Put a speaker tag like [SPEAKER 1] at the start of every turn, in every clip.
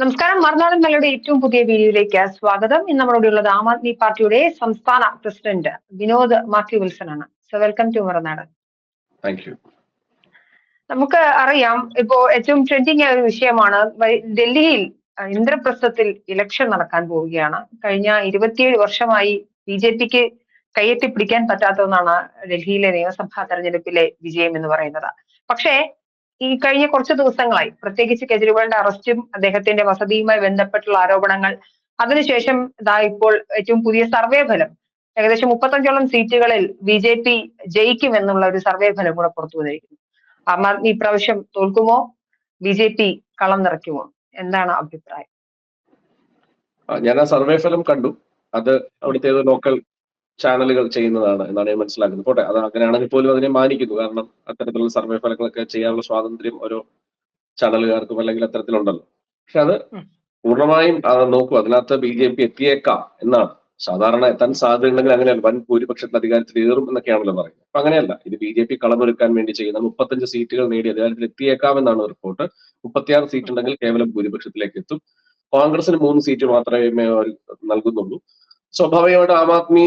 [SPEAKER 1] നമസ്കാരം. മറുനാടൻ മലയുടെ ഏറ്റവും പുതിയ വീഡിയോയിലേക്ക് സ്വാഗതം. ഇന്ന് നമ്മുടെ ഉള്ളത് ആം ആദ്മി പാർട്ടിയുടെ സംസ്ഥാന പ്രസിഡന്റ് വിനോദ് മാത്യു വിൽസൺ ആണ് സോ വെൽക്കം ടു മറുനാടൻ. നമുക്ക് അറിയാം ഇപ്പോ ഏറ്റവും ട്രെൻഡിങ് ആയ ഒരു വിഷയമാണ് ഡൽഹിയിൽ ഇന്ദ്രപ്രസ്ഥത്തിൽ ഇലക്ഷൻ നടക്കാൻ പോവുകയാണ്. കഴിഞ്ഞ ഇരുപത്തിയേഴ് വർഷമായി ബി ജെ പിക്ക് കയ്യെത്തിപ്പിടിക്കാൻ പറ്റാത്ത ഒന്നാണ് ഡൽഹിയിലെ നിയമസഭാ തെരഞ്ഞെടുപ്പിലെ വിജയം എന്ന് പറയുന്നത്. പക്ഷേ ഈ കഴിഞ്ഞ കുറച്ച് ദിവസങ്ങളായി പ്രത്യേകിച്ച് കെജ്രിവാളിന്റെ അറസ്റ്റും അദ്ദേഹത്തിന്റെ വസതിയുമായി ബന്ധപ്പെട്ടുള്ള ആരോപണങ്ങൾ. അതിനുശേഷം ഇതാ ഇപ്പോൾ ഏറ്റവും പുതിയ സർവേ ഫലം. ഏകദേശം മുപ്പത്തഞ്ചോളം സീറ്റുകളിൽ ബി ജെ പി ജയിക്കും എന്നുള്ള ഒരു സർവേ ഫലം കൂടെ പുറത്തു വന്നിരിക്കുന്നു. ആം ആദ്മി ഇപ്രാവശ്യം തോൽക്കുമോ? ബി ജെ പി കളം നിറയ്ക്കുമോ? എന്താണ് അഭിപ്രായം?
[SPEAKER 2] ഞാൻ ആ സർവേ ഫലം കണ്ടു. അത് അവിടുത്തെ ഏതോ ലോക്കൽ ചാനലുകൾ ചെയ്യുന്നതാണ് എന്നാണ് ഞാൻ മനസ്സിലാക്കുന്നത്. പോട്ടെ അത് അങ്ങനെയാണെങ്കിൽ പോലും അതിനെ മാനിക്കുന്നു. കാരണം അത്തരത്തിലുള്ള സർവേ ഫലങ്ങളൊക്കെ ചെയ്യാനുള്ള സ്വാതന്ത്ര്യം ഓരോ ചാനലുകാർക്കും അല്ലെങ്കിൽ അത്തരത്തിലുണ്ടല്ലോ. പക്ഷെ അത് പൂർണമായും അത് നോക്കൂ അതിനകത്ത് ബി ജെ പി എത്തിയേക്കാം എന്നാണ്. സാധാരണ എത്താൻ സാധ്യതയുണ്ടെങ്കിൽ അങ്ങനെയല്ല വൻ ഭൂരിപക്ഷത്തിൽ അധികാരത്തിൽ ഏറും എന്നൊക്കെയാണല്ലോ പറയുന്നത്. അപ്പൊ അങ്ങനെയല്ല ഇത് ബി ജെ പി കളമൊരുക്കാൻ വേണ്ടി ചെയ്യുന്ന മുപ്പത്തഞ്ച് സീറ്റുകൾ നേടി അധികാരത്തിൽ എത്തിയേക്കാമെന്നാണ് റിപ്പോർട്ട്. മുപ്പത്തിയാറ് സീറ്റ് ഉണ്ടെങ്കിൽ കേവലം ഭൂരിപക്ഷത്തിലേക്ക് എത്തും. കോൺഗ്രസിന് മൂന്ന് സീറ്റ് മാത്രമേ നൽകുന്നുള്ളൂ. സ്വാഭാവികമായിട്ട് ആം ആദ്മി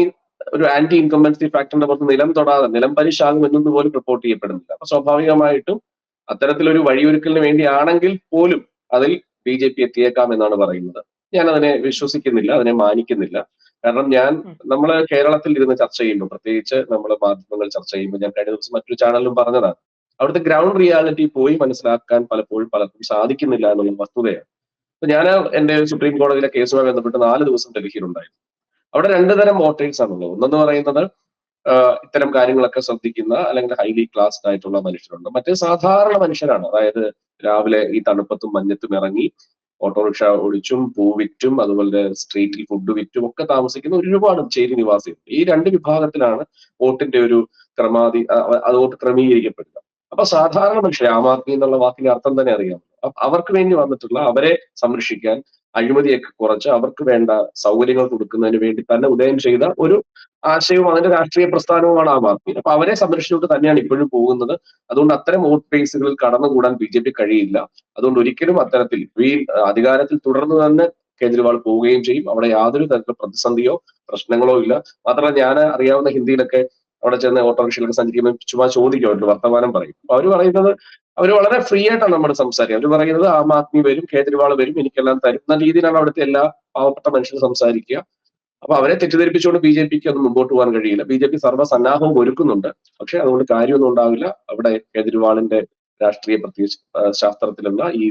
[SPEAKER 2] ഒരു ആന്റി ഇൻകംബൻസി ഫാക്ടറിന്റെ പുറത്ത് നിലം തൊടാതെ നിലം പരിശാകും എന്നൊന്നും പോലും റിപ്പോർട്ട് ചെയ്യപ്പെടുന്നില്ല. അപ്പൊ സ്വാഭാവികമായിട്ടും അത്തരത്തിലൊരു വഴിയൊരുക്കലിന് വേണ്ടിയാണെങ്കിൽ പോലും അതിൽ ബി ജെ പി എത്തിയേക്കാം എന്നാണ് പറയുന്നത്. ഞാൻ അതിനെ വിശ്വസിക്കുന്നില്ല അതിനെ മാനിക്കുന്നില്ല. കാരണം ഞാൻ. നമ്മൾ കേരളത്തിൽ ഇരുന്ന് ചർച്ച ചെയ്യുമ്പോൾ പ്രത്യേകിച്ച് നമ്മൾ മാധ്യമങ്ങൾ ചർച്ച ചെയ്യുമ്പോൾ ഞാൻ കഴിഞ്ഞ ദിവസം മറ്റൊരു ചാനലിലും പറഞ്ഞതാണ്. അവിടുത്തെ ഗ്രൗണ്ട് റിയാലിറ്റി പോയി മനസ്സിലാക്കാൻ പലപ്പോഴും പലർക്കും സാധിക്കുന്നില്ല എന്നുള്ള വസ്തുതയാണ്. അപ്പൊ ഞാൻ എന്റെ സുപ്രീം കോടതിയിലെ കേസുമായി ബന്ധപ്പെട്ട് നാല് ദിവസം ഡൽഹിയിലുണ്ടായിരുന്നു. അവിടെ രണ്ടു തരം വോട്ടേഴ്സ് ആണുള്ളത്. ഒന്നെന്ന് പറയുന്നത് ഇത്തരം കാര്യങ്ങളൊക്കെ ശ്രദ്ധിക്കുന്ന അല്ലെങ്കിൽ ഹൈലി ക്ലാസ്ഡ് ആയിട്ടുള്ള മനുഷ്യരുണ്ട്. മറ്റേ സാധാരണ മനുഷ്യരാണ്. അതായത് രാവിലെ ഈ തണുപ്പത്തും മഞ്ഞത്തും ഇറങ്ങി ഓട്ടോറിക്ഷ ഒഴിച്ചും പൂ വിറ്റും അതുപോലെ സ്ട്രീറ്റിൽ ഫുഡ് വിറ്റും ഒക്കെ താമസിക്കുന്ന ഒരുപാട് ചേരി നിവാസികൾ ഈ രണ്ട് വിഭാഗത്തിലാണ് വോട്ടിന്റെ ഒരു ക്രമാതി അത് വോട്ട് ക്രമീകരിക്കപ്പെടുക. അപ്പൊ സാധാരണ മനുഷ്യർ ആം ആദ്മി എന്നുള്ള വാക്കിന്റെ അർത്ഥം തന്നെ അറിയാം അവർക്ക് വേണ്ടി വന്നിട്ടുള്ള അവരെ സംരക്ഷിക്കാൻ അഴിമതിയൊക്കെ കുറച്ച് അവർക്ക് വേണ്ട സൗകര്യങ്ങൾ കൊടുക്കുന്നതിന് വേണ്ടി തന്നെ ഉദയം ചെയ്ത ഒരു ആശയവും അതിന്റെ രാഷ്ട്രീയ പ്രസ്ഥാനവുമാണ് ആം ആദ്മി. അപ്പൊ അവരെ സംരക്ഷിച്ചുകൊണ്ട് തന്നെയാണ് ഇപ്പോഴും പോകുന്നത്. അതുകൊണ്ട് അത്തരം വോട്ട് ബേസുകളിൽ കടന്നുകൂടാൻ ബി ജെ പി കഴിയില്ല. അതുകൊണ്ട് ഒരിക്കലും അത്തരത്തിൽ ഈ അധികാരത്തിൽ തുടർന്ന് തന്നെ കേജ്രിവാൾ പോവുകയും ചെയ്യും. അവിടെ യാതൊരു തരത്തിലുള്ള പ്രതിസന്ധിയോ പ്രശ്നങ്ങളോ ഇല്ല. മാത്രമല്ല ഞാൻ അറിയാവുന്ന ഹിന്ദിയിലൊക്കെ അവിടെ ചെന്ന് ഓട്ടോറിക്ഷയിലൊക്കെ സഞ്ചരിക്കുമ്പോൾ ചുമ്മാ ചോദിക്കും അവരുടെ വർത്തമാനം പറയും. അപ്പൊ അവർ പറയുന്നത് അവർ വളരെ ഫ്രീ ആയിട്ടാണ് നമ്മൾ സംസാരിക്കുക. അവർ പറയുന്നത് ആം ആദ്മി വരും കേജ്രിവാൾ വരും എനിക്കെല്ലാം തരും. എന്ന രീതിയിലാണ് അവിടുത്തെ എല്ലാ പാവപ്പെട്ട മനുഷ്യരും സംസാരിക്കുക. അപ്പൊ അവരെ തെറ്റിദ്ധരിപ്പിച്ചുകൊണ്ട് ബി ജെ പിക്ക് ഒന്നും മുമ്പോട്ട് പോകാൻ കഴിയില്ല. ബി ജെ പി സർവസന്നാഹവും ഒരുക്കുന്നുണ്ട്. പക്ഷെ അതുകൊണ്ട് കാര്യമൊന്നും ഉണ്ടാവില്ല. അവിടെ കേജ്രിവാളിന്റെ രാഷ്ട്രീയ പ്രത്യേക ശാസ്ത്രത്തിലുള്ള ഈ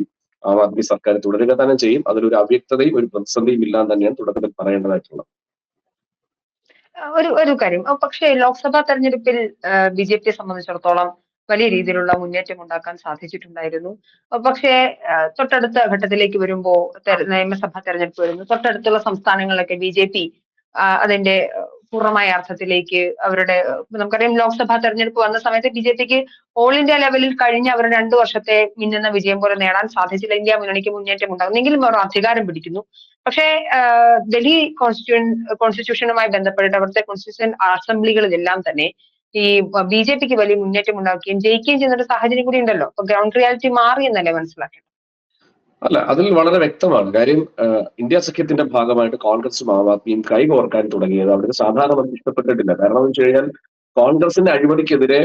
[SPEAKER 2] ആം ആദ്മി സർക്കാർ തുടരുക തന്നെ ചെയ്യും. അതിലൊരു അവ്യക്തതയും ഒരു പ്രതിസന്ധിയും ഇല്ലാന്ന് തന്നെയാണ് തുടക്കത്തിൽ പറയേണ്ടതായിട്ടുള്ളത്.
[SPEAKER 1] ഒരു ഒരു കാര്യം. പക്ഷേ ലോക്സഭാ തെരഞ്ഞെടുപ്പിൽ ബി ജെ പിയെ സംബന്ധിച്ചിടത്തോളം വലിയ രീതിയിലുള്ള മുന്നേറ്റം ഉണ്ടാക്കാൻ സാധിച്ചിട്ടുണ്ടായിരുന്നു. പക്ഷേ തൊട്ടടുത്ത ഘട്ടത്തിലേക്ക് വരുമ്പോ തെര- നിയമസഭാ തെരഞ്ഞെടുപ്പ് വരുന്നു തൊട്ടടുത്തുള്ള സംസ്ഥാനങ്ങളിലൊക്കെ ബി ജെ പി അതിന്റെ പൂർണമായ അർത്ഥത്തിലേക്ക് അവരുടെ നമുക്കറിയാം ലോക്സഭാ തെരഞ്ഞെടുപ്പ് വന്ന സമയത്ത് ബി ജെ പിക്ക് ഓൾ ഇന്ത്യ ലെവലിൽ കഴിഞ്ഞ അവർ രണ്ടു വർഷത്തെ മിന്നുന്ന വിജയം പോലെ നേടാൻ സാധിച്ചില്ല. ഇന്ത്യ മുന്നണിക്ക് മുന്നേറ്റം ഉണ്ടാകുന്നെങ്കിലും അവർ അധികാരം പിടിക്കുന്നു. പക്ഷേ ഡൽഹി കോൺസ്റ്റിറ്റ്യൂൻ കോൺസ്റ്റിറ്റ്യൂഷനുമായി ബന്ധപ്പെട്ട് അവിടുത്തെ കോൺസ്റ്റിറ്റ്യൂഷൻ അസംബ്ലികളിലെല്ലാം തന്നെ ഈ ബി ജെ പിക്ക് വലിയ മുന്നേറ്റം ഉണ്ടാക്കുകയും ജയിക്കുകയും ചെയ്യുന്ന ഒരു സാഹചര്യം കൂടി ഉണ്ടല്ലോ. അപ്പൊ ഗ്രൗണ്ട് റിയാലിറ്റി മാറി എന്നല്ലേ മനസ്സിലാക്കേണ്ടത്?
[SPEAKER 2] അല്ല അതിൽ വളരെ വ്യക്തമാണ്. കാര്യം ഇന്ത്യ സഖ്യത്തിന്റെ ഭാഗമായിട്ട് കോൺഗ്രസും ആം ആദ്മിയും കൈകോർക്കാൻ തുടങ്ങിയത് അവർക്ക് സാധാരണ ഇഷ്ടപ്പെട്ടിട്ടില്ല. കാരണം എന്ന് വെച്ച് കഴിഞ്ഞാൽ കോൺഗ്രസിന്റെ അഴിമതിക്കെതിരെ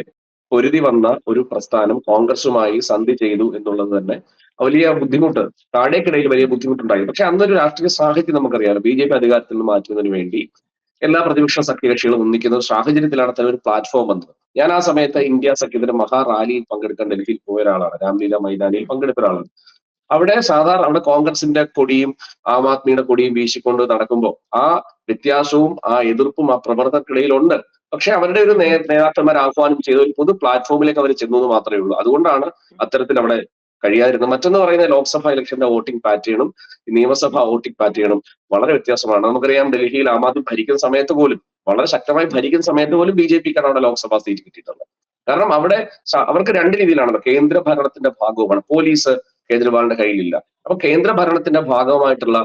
[SPEAKER 2] പൊരുതി വന്ന ഒരു പ്രസ്ഥാനം കോൺഗ്രസുമായി സന്ധി ചെയ്തു എന്നുള്ളത് തന്നെ വലിയ ബുദ്ധിമുട്ട്. താഴേക്കിടയിൽ വലിയ ബുദ്ധിമുട്ടുണ്ടായി. പക്ഷെ അന്നൊരു രാഷ്ട്രീയ സാഹചര്യം നമുക്കറിയാം ബി ജെ പി അധികാരത്തിൽ നിന്ന് മാറ്റുന്നതിന് വേണ്ടി എല്ലാ പ്രതിപക്ഷ സഖ്യകക്ഷികളും ഒന്നിക്കുന്ന സാഹചര്യത്തിലാണ് അത്തരം ഒരു പ്ലാറ്റ്ഫോം വന്നത്. ഞാൻ ആ സമയത്ത് ഇന്ത്യ സഖ്യത്തിന്റെ മഹാറാലിയിൽ പങ്കെടുക്കാൻ ഡൽഹിയിൽ പോയ ഒരാളാണ്. രാംലീല മൈതാനിയിൽ പങ്കെടുത്ത ഒരാളാണ്. അവിടെ സാധാരണ അവിടെ കോൺഗ്രസിന്റെ കൊടിയും ആം ആദ്മിയുടെ കൊടിയും വീശിക്കൊണ്ട് നടക്കുമ്പോൾ ആ വ്യത്യാസവും ആ എതിർപ്പും ആ പ്രവർത്തകർക്കിടയിലുണ്ട് പക്ഷെ അവരുടെ ഒരു നേതാക്കന്മാർ ആഹ്വാനം ചെയ്ത ഒരു പൊതു പ്ലാറ്റ്ഫോമിലേക്ക് അവർ ചെന്നു എന്ന് മാത്രമേ ഉള്ളൂ. അതുകൊണ്ടാണ് അത്തരത്തിൽ അവിടെ കഴിയാതിരുന്നത്. മറ്റൊന്ന് പറയുന്ന ലോക്സഭാ ഇലക്ഷന്റെ വോട്ടിംഗ് പാറ്റേണും നിയമസഭാ വോട്ടിംഗ് പാറ്റേണും വളരെ വ്യത്യാസമാണ്. നമുക്കറിയാം ഡൽഹിയിൽ ആം ആദ്മി ഭരിക്കുന്ന സമയത്ത് പോലും വളരെ ശക്തമായി ഭരിക്കുന്ന സമയത്ത് പോലും ബി ജെ പിക്കാണ് അവിടെ ലോക്സഭാ സീറ്റ് കിട്ടിയിട്ടുള്ളത്. കാരണം അവിടെ അവർക്ക് രണ്ട് രീതിയിലാണല്ലോ കേന്ദ്ര ഭരണത്തിന്റെ ഭാഗവുമാണ്. പോലീസ് കേജ്രിവാളിന്റെ കയ്യിലില്ല. അപ്പൊ കേന്ദ്ര ഭരണത്തിന്റെ ഭാഗമായിട്ടുള്ള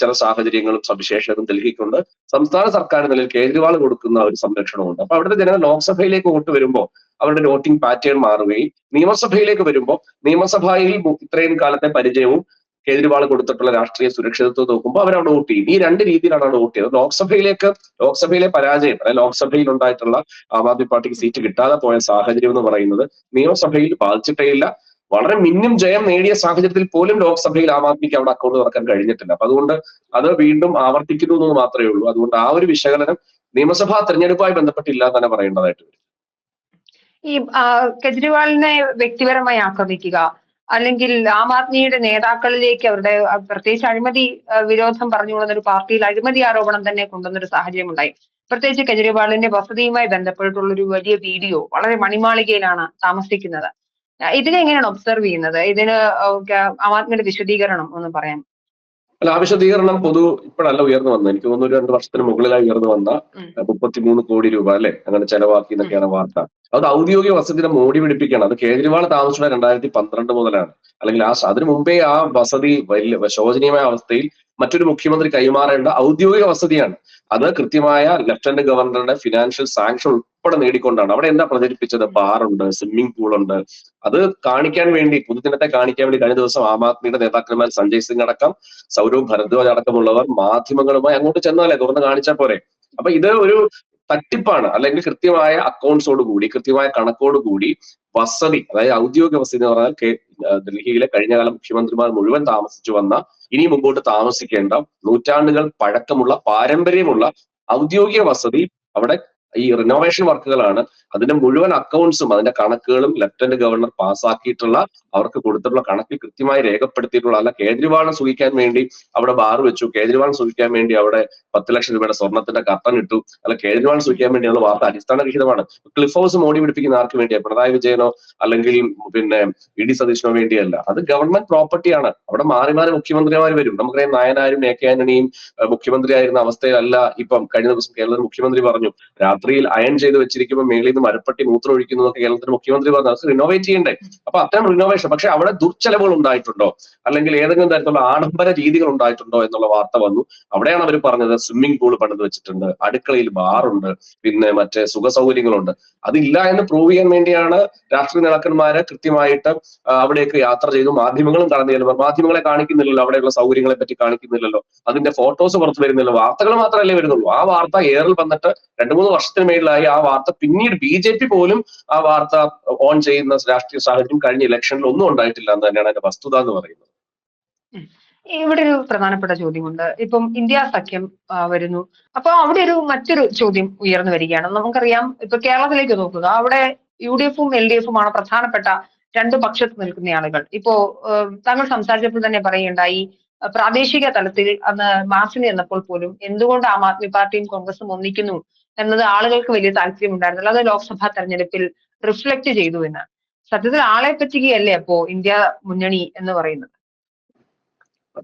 [SPEAKER 2] ചില സാഹചര്യങ്ങളും സവിശേഷതകളും ഡൽഹിക്കുണ്ട്. സംസ്ഥാന സർക്കാരിന് നിലയിൽ കേജ്രിവാൾ കൊടുക്കുന്ന ഒരു സംരക്ഷണമുണ്ട്. അപ്പൊ അവിടുത്തെ ജനങ്ങൾ ലോക്സഭയിലേക്ക് വോട്ട് വരുമ്പോൾ അവരുടെ വോട്ടിംഗ് പാറ്റേൺ മാറുകയും നിയമസഭയിലേക്ക് വരുമ്പോൾ നിയമസഭയിൽ ഇത്രയും കാലത്തെ പരിചയവും കേജ്രിവാൾ കൊടുത്തിട്ടുള്ള രാഷ്ട്രീയ സുരക്ഷിതത്വം നോക്കുമ്പോൾ അവർ അവിടെ വോട്ട് ചെയ്യും. ഈ രണ്ട് രീതിയിലാണ് അവിടെ വോട്ട് ചെയ്തത് ലോക്സഭയിലേക്ക് ലോക്സഭയിലെ പരാജയം അല്ലെങ്കിൽ ലോക്സഭയിൽ ഉണ്ടായിട്ടുള്ള ആം ആദ്മി പാർട്ടിക്ക് സീറ്റ് കിട്ടാതെ പോയ സാഹചര്യം എന്ന് പറയുന്നത് നിയമസഭയിൽ ബാധിച്ചിട്ടേ ഇല്ല. വളരെ മിന്നും ജയം നേടിയ സാഹചര്യത്തിൽ പോലും ലോക്സഭയിൽ ആം ആദ്മിക്ക് അവിടെ അക്കൗണ്ട് തുറക്കാൻ കഴിഞ്ഞിട്ടില്ല. അപ്പൊ അതുകൊണ്ട് അത് വീണ്ടും ആവർത്തിക്കുന്നു എന്ന് മാത്രമേ ഉള്ളൂ. അതുകൊണ്ട് ആ ഒരു വിശകലനം നിയമസഭാ തെരഞ്ഞെടുപ്പുമായി ബന്ധപ്പെട്ടില്ല തന്നെ പറയേണ്ടതായിട്ട് വരും.
[SPEAKER 1] ഈ കെജ്രിവാളിനെ വ്യക്തിപരമായി ആക്രമിക്കുക അല്ലെങ്കിൽ ആം ആദ്മിയുടെ നേതാക്കളിലേക്ക് അവരുടെ പ്രത്യേകിച്ച് അഴിമതി വിരോധം വിരോധം പറഞ്ഞുകൊള്ളുന്ന ഒരു പാർട്ടിയിൽ അഴിമതി ആരോപണം തന്നെ കൊണ്ടുവന്നൊരു സാഹചര്യം ഉണ്ടായി പ്രത്യേകിച്ച് കെജ്രിവാളിന്റെ വസതിയുമായി ബന്ധപ്പെട്ടുള്ള ഒരു വലിയ വീഡിയോ വളരെ മണിമാളികയിലാണ് താമസിക്കുന്നത്. ഇതിനെ എങ്ങനെയാണ് ഒബ്സർവ് ചെയ്യുന്നത്? ഇതിന് ആ, ക- ആം ആദ്മിയുടെ വിശദീകരണം ഒന്ന് പറയാം.
[SPEAKER 2] അല്ല ആ വിശദീകരണം പൊതു ഇപ്പോഴല്ല ഉയർന്നു വന്നത്. എനിക്ക് തോന്നുന്നു ഒരു രണ്ട് വർഷത്തിന് മുകളിലായി ഉയർന്നു വന്ന. മുപ്പത്തിമൂന്ന് കോടി രൂപ അല്ലെ? അങ്ങനെ ചെലവാക്കി എന്നൊക്കെയാണ് വാർത്ത. അത് ഔദ്യോഗിക വസതിനെ മോടി പിടിപ്പിക്കണം അത് കേജ്രിവാൾ താമസിച്ചുള്ള രണ്ടായിരത്തി പന്ത്രണ്ട് മുതലാണ്. അല്ലെങ്കിൽ ആ അതിനു മുമ്പേ ആ വസതി വലിയ ശോചനീയമായ അവസ്ഥയിൽ മറ്റൊരു മുഖ്യമന്ത്രി കൈമാറേണ്ട ഔദ്യോഗിക വസതിയാണ്. അത് കൃത്യമായ ലഫ്റ്റനന്റ് ഗവർണറുടെ ഫിനാൻഷ്യൽ സാങ്ഷൻ ഉൾപ്പെടെ നേടിക്കൊണ്ടാണ്. അവിടെ എന്താ പ്രചരിപ്പിച്ചത്? ബാറുണ്ട് സ്വിമ്മിംഗ് പൂൾ ഉണ്ട്. അത് കാണിക്കാൻ വേണ്ടി പൊതുജനത്തെ കാണിക്കാൻ വേണ്ടി കഴിഞ്ഞ ദിവസം ആം ആദ്മിയുടെ നേതാക്കന്മാർ സഞ്ജയ് സിംഗ് അടക്കം സൗരവ് ഭരദ്വാജ് അടക്കമുള്ളവർ മാധ്യമങ്ങളുമായി അങ്ങോട്ട് ചെന്നാലേ തുറന്ന് കാണിച്ചാൽ പോരെ. അപ്പൊ ഇത് ഒരു തട്ടിപ്പാണ്. അല്ലെങ്കിൽ കൃത്യമായ അക്കൗണ്ട്സോട് കൂടി കൃത്യമായ കണക്കോട് കൂടി വസതി അതായത് ഔദ്യോഗിക വസതി എന്ന് പറഞ്ഞാൽ ഡൽഹിയിലെ കഴിഞ്ഞകാല മുഖ്യമന്ത്രിമാർ മുഴുവൻ താമസിച്ചു വന്ന ഇനി മുമ്പോട്ട് താമസിക്കേണ്ട നൂറ്റാണ്ടുകൾ പഴക്കമുള്ള പാരമ്പര്യമുള്ള ഔദ്യോഗിക വസതി അവിടെ ഈ റിനോവേഷൻ വർക്കുകളാണ്. അതിന്റെ മുഴുവൻ അക്കൗണ്ട്സും അതിന്റെ കണക്കുകളും ലഫ്റ്റനന്റ് ഗവർണർ പാസ്സാക്കിയിട്ടുള്ള അവർക്ക് കൊടുത്തിട്ടുള്ള കണക്കിൽ കൃത്യമായി രേഖപ്പെടുത്തിയിട്ടുള്ള അല്ല കേജ്രിവാളിനെ സൂചിക്കാൻ വേണ്ടി അവിടെ ബാർ വെച്ചു. കേജ്രിവാളിനെ സൂചിക്കാൻ വേണ്ടി അവിടെ പത്ത് ലക്ഷം രൂപയുടെ സ്വർണത്തിന്റെ കത്തൻ ഇട്ടു. അല്ല കേജ്രിവാളിനെ സൂചിക്കാൻ വേണ്ടിയുള്ള വാർത്ത അടിസ്ഥാനരഹിതമാണ്. ക്ലിഫ് ഹൗസ് മോടി പിടിപ്പിക്കുന്ന ആർക്ക് വേണ്ടിയാണ് പിണറായി വിജയനോ അല്ലെങ്കിൽ പിന്നെ ഇ ഡി സതീഷിനോ വേണ്ടിയല്ല. അത് ഗവൺമെന്റ് പ്രോപ്പർട്ടിയാണ് അവിടെ മാറി മാറി മുഖ്യമന്ത്രിമാർ വരും. നമുക്കറിയാം നായനാരും എ കെ ആന്റണിയും മുഖ്യമന്ത്രിയായിരുന്ന അവസ്ഥയല്ല ഇപ്പം കഴിഞ്ഞ ദിവസം കേരളത്തിൽ മുഖ്യമന്ത്രി പറഞ്ഞു രാത്രിയിൽ അയൺ ചെയ്ത് വെച്ചിരിക്കുമ്പോൾ മേളിൽ നിന്ന് മരപ്പട്ടി മൂത്രം ഒഴിക്കുന്നു എന്നൊക്കെ കേരളത്തിൽ മുഖ്യമന്ത്രി പറഞ്ഞു അത് റിനോവേറ്റ് ചെയ്യണ്ടേ? അപ്പൊ അത്തരം റിനോവേഷൻ പക്ഷെ അവിടെ ദുർച്ചെലവുകൾ ഉണ്ടായിട്ടുണ്ടോ? അല്ലെങ്കിൽ ഏതെങ്കിലും തരത്തിലുള്ള ആഡംബര രീതികൾ ഉണ്ടായിട്ടുണ്ടോ എന്നുള്ള വാർത്ത വന്നു. അവിടെയാണ് അവർ പറഞ്ഞത് സ്വിമ്മിംഗ് പൂൾ പണിത് വെച്ചിട്ടുണ്ട് അടുക്കളയിൽ ബാറുണ്ട് പിന്നെ മറ്റേ സുഖ സൗകര്യങ്ങളുണ്ട് അതില്ല എന്ന് പ്രൂവ് ചെയ്യാൻ വേണ്ടിയാണ് രാഷ്ട്രീയ നേതാക്കന്മാര് കൃത്യമായിട്ട് അവിടേക്ക് യാത്ര ചെയ്തു. മാധ്യമങ്ങളും കടന്നു മാധ്യമങ്ങളെ കാണിക്കുന്നില്ലല്ലോ അവിടെയുള്ള സൗകര്യങ്ങളെ പറ്റി കാണിക്കുന്നില്ലല്ലോ. അതിന്റെ ഫോട്ടോസ് പുറത്തു വരുന്നില്ല. വാർത്തകൾ മാത്രമല്ലേ വരുന്നുള്ളൂ. ആ വാർത്ത ഏറിൽ വന്നിട്ട് രണ്ടു മൂന്ന് വർഷത്തിന് മേളിലായി ആ വാർത്ത പിന്നീട് ബി ജെ പി പോലും ആ വാർത്ത ഓൺ ചെയ്യുന്ന രാഷ്ട്രീയ സാഹചര്യം കഴിഞ്ഞ ഇലക്ഷനിൽ ഒന്നും ഉണ്ടായിട്ടില്ല എന്ന് തന്നെയാണ് അതിന്റെ വസ്തുത എന്ന് പറയുന്നത്.
[SPEAKER 1] ഇവിടെ ഒരു പ്രധാനപ്പെട്ട ചോദ്യമുണ്ട്. ഇപ്പം ഇന്ത്യ സഖ്യം വരുന്നു. അപ്പൊ അവിടെ ഒരു മറ്റൊരു ചോദ്യം ഉയർന്നു വരികയാണ്. നമുക്കറിയാം ഇപ്പൊ കേരളത്തിലേക്ക് നോക്കുക. അവിടെ യു ഡി എഫും എൽ ഡി എഫും ആണ് പ്രധാനപ്പെട്ട രണ്ട് പക്ഷത്ത് നിൽക്കുന്ന ആളുകൾ. ഇപ്പോ താങ്കൾ സംസാരിച്ചപ്പോൾ തന്നെ പറയുകയുണ്ടായി പ്രാദേശിക തലത്തിൽ അന്ന് മാർച്ചിന് ചെന്നപ്പോൾ പോലും എന്തുകൊണ്ട് ആം ആദ്മി പാർട്ടിയും കോൺഗ്രസും ഒന്നിക്കുന്നു? എന്നത് ആളുകൾക്ക് വലിയ താല്പര്യമുണ്ടായിരുന്നില്ല. അത് ലോക്സഭാ തെരഞ്ഞെടുപ്പിൽ റിഫ്ലക്ട് ചെയ്തു എന്ന്. സത്യത്തിൽ ആളെ പറ്റുകയല്ലേ അപ്പോ ഇന്ത്യ മുന്നണി എന്ന് പറയുന്നത്?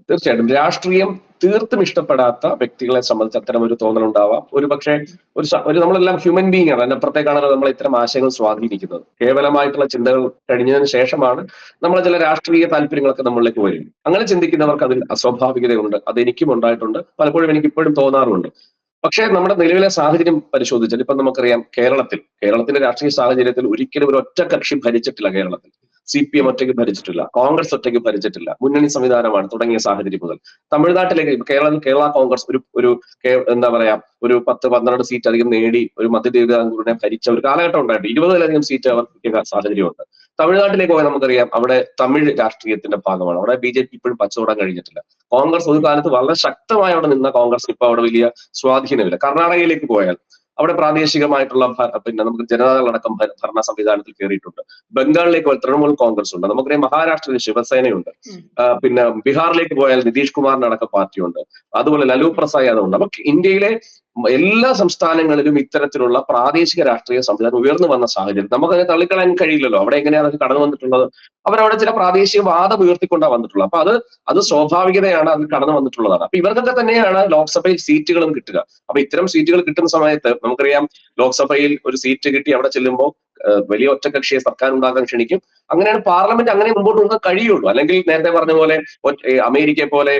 [SPEAKER 2] തീർച്ചയായിട്ടും. രാഷ്ട്രീയം തീർത്തും ഇഷ്ടപ്പെടാത്ത വ്യക്തികളെ സംബന്ധിച്ച് അത്തരം ഒരു തോന്നൽ ഉണ്ടാവാം ഒരു പക്ഷേ ഒരു ഒരു നമ്മളെല്ലാം ഹ്യൂമൻ ബീങ് ആണ്. അതിനപ്പുറത്തേക്കാണ് നമ്മൾ ഇത്തരം ആശയങ്ങൾ സ്വാധീനിക്കുന്നത്. കേവലമായിട്ടുള്ള ചിന്തകൾ കഴിഞ്ഞതിന് ശേഷമാണ് നമ്മളെ ചില രാഷ്ട്രീയ താല്പര്യങ്ങളൊക്കെ നമ്മളിലേക്ക് വരും. അങ്ങനെ ചിന്തിക്കുന്നവർക്ക് അതിൽ അസ്വാഭാവികതയുണ്ട്. അത് എനിക്കും ഉണ്ടായിട്ടുണ്ട്. പലപ്പോഴും എനിക്ക് ഇപ്പോഴും തോന്നാറുണ്ട് പക്ഷേ നമ്മുടെ നിലവിലെ സാഹചര്യം പരിശോധിച്ചാൽ ഇപ്പൊ നമുക്കറിയാം കേരളത്തിൽ കേരളത്തിന്റെ രാഷ്ട്രീയ സാഹചര്യത്തിൽ ഒരിക്കലും ഒരു ഒറ്റ കക്ഷി ഭരിച്ചിട്ടില്ല കേരളത്തിൽ. സി പി എം ഒറ്റയ്ക്ക് ഭരിച്ചിട്ടില്ല കോൺഗ്രസ് ഒറ്റയ്ക്ക് ഭരിച്ചിട്ടില്ല മുന്നണി സംവിധാനമാണ് തുടങ്ങിയ സാഹചര്യം മുതൽ. തമിഴ്നാട്ടിലേക്ക് കേരള കേരള കോൺഗ്രസ് ഒരു ഒരു എന്താ പറയാ ഒരു പത്ത് പന്ത്രണ്ട് സീറ്റ് അധികം നേടി ഒരു മധ്യ തിരുവിതാംകൂറിനെ ഭരിച്ച ഒരു കാലഘട്ടം ഉണ്ടായിട്ട് ഇരുപതിലധികം സീറ്റ് അവർ കിട്ടിയ സാഹചര്യമുണ്ട്. തമിഴ്നാട്ടിലേക്ക് പോയാൽ നമുക്കറിയാം അവിടെ തമിഴ് രാഷ്ട്രീയത്തിന്റെ ഭാഗമാണ്. അവിടെ ബി ജെ പി ഇപ്പോഴും പച്ചോടാൻ കഴിഞ്ഞിട്ടില്ല. കോൺഗ്രസ് ഒരു കാലത്ത് വളരെ ശക്തമായി അവിടെ നിന്ന കോൺഗ്രസ് ഇപ്പൊ അവിടെ വലിയ സ്വാധീനമില്ല. കർണാടകയിലേക്ക് പോയാൽ അവിടെ പ്രാദേശികമായിട്ടുള്ള പിന്നെ നമുക്ക് ജനതാദളടക്കം ഭരണ സംവിധാനത്തിൽ കയറിയിട്ടുണ്ട്. ബംഗാളിലേക്ക് പോയാൽ തൃണമൂൽ കോൺഗ്രസ് ഉണ്ട്. നമുക്കറിയാം മഹാരാഷ്ട്രയിൽ ശിവസേനയുണ്ട്. പിന്നെ ബീഹാറിലേക്ക് പോയാൽ നിതീഷ് കുമാറിനടക്കം പാർട്ടിയുണ്ട്. അതുപോലെ ലലു പ്രസാദ് യാദവ് ഉണ്ട്. അപ്പൊ ഇന്ത്യയിലെ എല്ലാ സംസ്ഥാനങ്ങളിലും ഇത്തരത്തിലുള്ള പ്രാദേശിക രാഷ്ട്രീയ സംവിധാനം ഉയർന്നു വന്ന സാഹചര്യം. നമുക്കതിനെ തള്ളിക്കളയാൻ കഴിയില്ലല്ലോ. അവിടെ എങ്ങനെയാണ് അത് കടന്നു വന്നിട്ടുള്ളത്? അവരവിടെ ചില പ്രാദേശിക വാദം ഉയർത്തിക്കൊണ്ടാണ് വന്നിട്ടുള്ളത്. അപ്പൊ അത് അത് സ്വാഭാവികതയാണ് അത് കടന്നു വന്നിട്ടുള്ളതാണ്. അപ്പൊ ഇവർക്കൊക്കെ തന്നെയാണ് ലോക്സഭയിൽ സീറ്റുകളും കിട്ടുക. അപ്പൊ ഇത്തരം സീറ്റുകൾ കിട്ടുന്ന സമയത്ത് നമുക്കറിയാം ലോക്സഭയിൽ ഒരു സീറ്റ് കിട്ടി അവിടെ ചെല്ലുമ്പോൾ വലിയ ഒറ്റകക്ഷിയെ സർക്കാർ ഉണ്ടാക്കാൻ ക്ഷണിക്കും. അങ്ങനെയാണ് പാർലമെന്റ് അങ്ങനെ മുമ്പോട്ട് കൊണ്ടുപോകാൻ കഴിയുള്ളൂ. അല്ലെങ്കിൽ നേരത്തെ പറഞ്ഞ പോലെ അമേരിക്കയെ പോലെ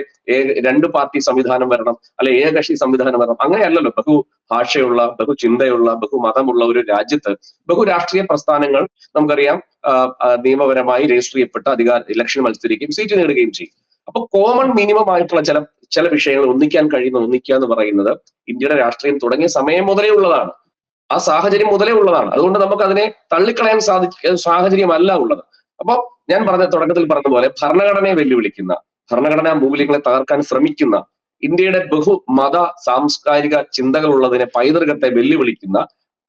[SPEAKER 2] രണ്ട് പാർട്ടി സംവിധാനം വരണം അല്ലെ ഏകകക്ഷി സംവിധാനം വരണം. അങ്ങനെയല്ലല്ലോ. ബഹു ഭാഷയുള്ള ബഹു ചിന്തയുള്ള ബഹു മതമുള്ള ഒരു രാജ്യത്ത് ബഹു രാഷ്ട്രീയ പ്രസ്ഥാനങ്ങൾ നമുക്കറിയാം നിയമപരമായി രജിസ്റ്റർ ചെയ്യപ്പെട്ട അധികാര ഇലക്ഷൻ മത്സരിക്കുകയും സീറ്റ് നേടുകയും ചെയ്യും. അപ്പൊ കോമൺ മിനിമം ആയിട്ടുള്ള ചില ചില വിഷയങ്ങൾ ഒന്നിക്കാൻ കഴിയുന്ന ഒന്നിക്കുക എന്ന് പറയുന്നത് ഇന്ത്യയുടെ രാഷ്ട്രീയം തുടങ്ങിയ സമയം മുതലേ ഉള്ളതാണ്. ആ സാഹചര്യം മുതലേ ഉള്ളതാണ്. അതുകൊണ്ട് നമുക്ക് അതിനെ തള്ളിക്കളയാൻ സാധി സാഹചര്യമല്ല ഉള്ളത്. അപ്പൊ ഞാൻ പറഞ്ഞ തുടക്കത്തിൽ പറഞ്ഞ പോലെ ഭരണഘടനയെ വെല്ലുവിളിക്കുന്ന ഭരണഘടനാ മൂല്യങ്ങളെ തകർക്കാൻ ശ്രമിക്കുന്ന ഇന്ത്യയുടെ ബഹു മത സാംസ്കാരിക ചിന്തകളുള്ളതിനെ പൈതൃകത്തെ വെല്ലുവിളിക്കുന്ന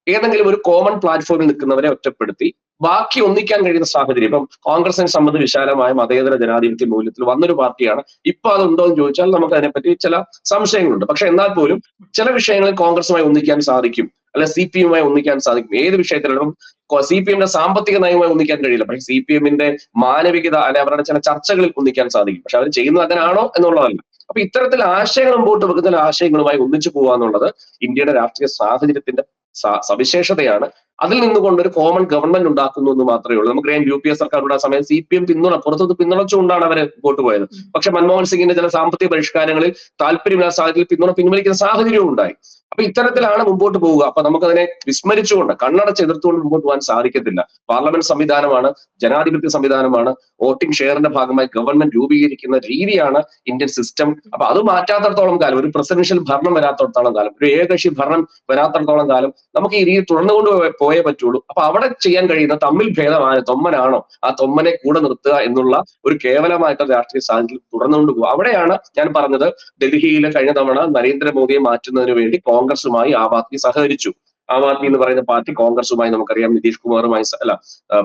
[SPEAKER 2] ഏതെങ്കിലും ഒരു കോമൺ പ്ലാറ്റ്ഫോമിൽ നിൽക്കുന്നവരെ ഒറ്റപ്പെടുത്തി ബാക്കി ഒന്നിക്കാൻ കഴിയുന്ന സാഹചര്യം. ഇപ്പം കോൺഗ്രസിനെ സംബന്ധിച്ച് വിശാലമായ മതേതര ജനാധിപത്യ മൂല്യത്തിൽ വന്നൊരു പാർട്ടിയാണ്. ഇപ്പൊ അതുണ്ടോ എന്ന് ചോദിച്ചാൽ നമുക്ക് അതിനെപ്പറ്റി ചില സംശയങ്ങളുണ്ട്. പക്ഷെ എന്നാൽ പോലും ചില വിഷയങ്ങളിൽ കോൺഗ്രസുമായി ഒന്നിക്കാൻ സാധിക്കും. അല്ലെ സി പി എമ്മുമായി ഒന്നിക്കാൻ സാധിക്കും. ഏത് വിഷയത്തിലും സി പി എമ്മിന്റെ സാമ്പത്തിക നയവുമായി ഒന്നിക്കാൻ കഴിയില്ല. പക്ഷെ സി പി എമ്മിന്റെ മാനവികത അല്ലെ അവരുടെ ചില ചർച്ചകളിൽ ഒന്നിക്കാൻ സാധിക്കും. പക്ഷെ അവർ ചെയ്യുന്നത് അങ്ങനെയാണോ എന്നുള്ളതല്ല. അപ്പൊ ഇത്തരത്തിൽ ആശയങ്ങൾ മുമ്പോട്ട് വെക്കുന്ന ആശയങ്ങളുമായി ഒന്നിച്ചു പോകുക എന്നുള്ളത് ഇന്ത്യയുടെ രാഷ്ട്രീയ സാഹചര്യത്തിന്റെ സവിശേഷതയാണ്. അതിൽ നിന്നുകൊണ്ട് ഒരു കോമൺ ഗവൺമെന്റ് ഉണ്ടാക്കുന്നു എന്ന് മാത്രമേ ഉള്ളൂ. നമുക്കറിയാം യു പി എ സർക്കാരുടെ ആ സമയം സി പി എം പിന്തുണ പുറത്തുനിന്ന് പിന്തുണച്ചുകൊണ്ടാണ് അവർ മുമ്പോട്ട് പോയത്. പക്ഷെ മൻമോഹൻ സിംഗിന്റെ ചില സാമ്പത്തിക പരിഷ്കാരങ്ങളിൽ താല്പര്യമില്ലാത്ത സാഹചര്യത്തിൽ പിന്തുണ പിൻവലിക്കുന്ന സാഹചര്യവും ഉണ്ടായി. അപ്പൊ ഇത്തരത്തിലാണ് മുമ്പോട്ട് പോവുക. അപ്പൊ നമുക്കതിനെ വിസ്മരിച്ചുകൊണ്ട് കണ്ണടച്ച് എതിർത്തുകൊണ്ട് മുമ്പോട്ട് പോകാൻ സാധിക്കത്തില്ല. പാർലമെന്റ് സംവിധാനമാണ് ജനാധിപത്യ സംവിധാനമാണ് വോട്ടിംഗ് ഷെയറിന്റെ ഭാഗമായി ഗവൺമെന്റ് രൂപീകരിക്കുന്ന രീതിയാണ് ഇന്ത്യൻ സിസ്റ്റം. അപ്പൊ അത് മാറ്റാത്തടത്തോളം കാലം ഒരു പ്രസിഡൻഷ്യൽ ഭരണം വരാത്തടത്തോളം കാലം ഒരു ഏകകക്ഷി ഭരണം വരാത്തടത്തോളം കാലം നമുക്ക് ഈ രീതി തുടർന്നുകൊണ്ട് പോയേ- പറ്റുള്ളൂ. അപ്പൊ അവിടെ ചെയ്യാൻ കഴിയുന്ന തമ്മിൽ ഭേദമായ തൊമ്മനാണോ? ആ തൊമ്മനെ കൂടെ നിർത്തുക എന്നുള്ള ഒരു കേവലമായിട്ടുള്ള രാഷ്ട്രീയ സാഹചര്യം തുടർന്നുകൊണ്ട് പോകുക അവിടെയാണ് ഞാൻ പറഞ്ഞത് ഡൽഹിയിൽ കഴിഞ്ഞ തവണ നരേന്ദ്രമോദിയെ മാറ്റുന്നതിന് വേണ്ടി കോൺഗ്രസുമായി ആം ആദ്മി സഹകരിച്ചു. ആം ആദ്മി എന്ന് പറയുന്ന പാർട്ടി കോൺഗ്രസുമായി നമുക്കറിയാം. നിതീഷ് കുമാറുമായി അല്ല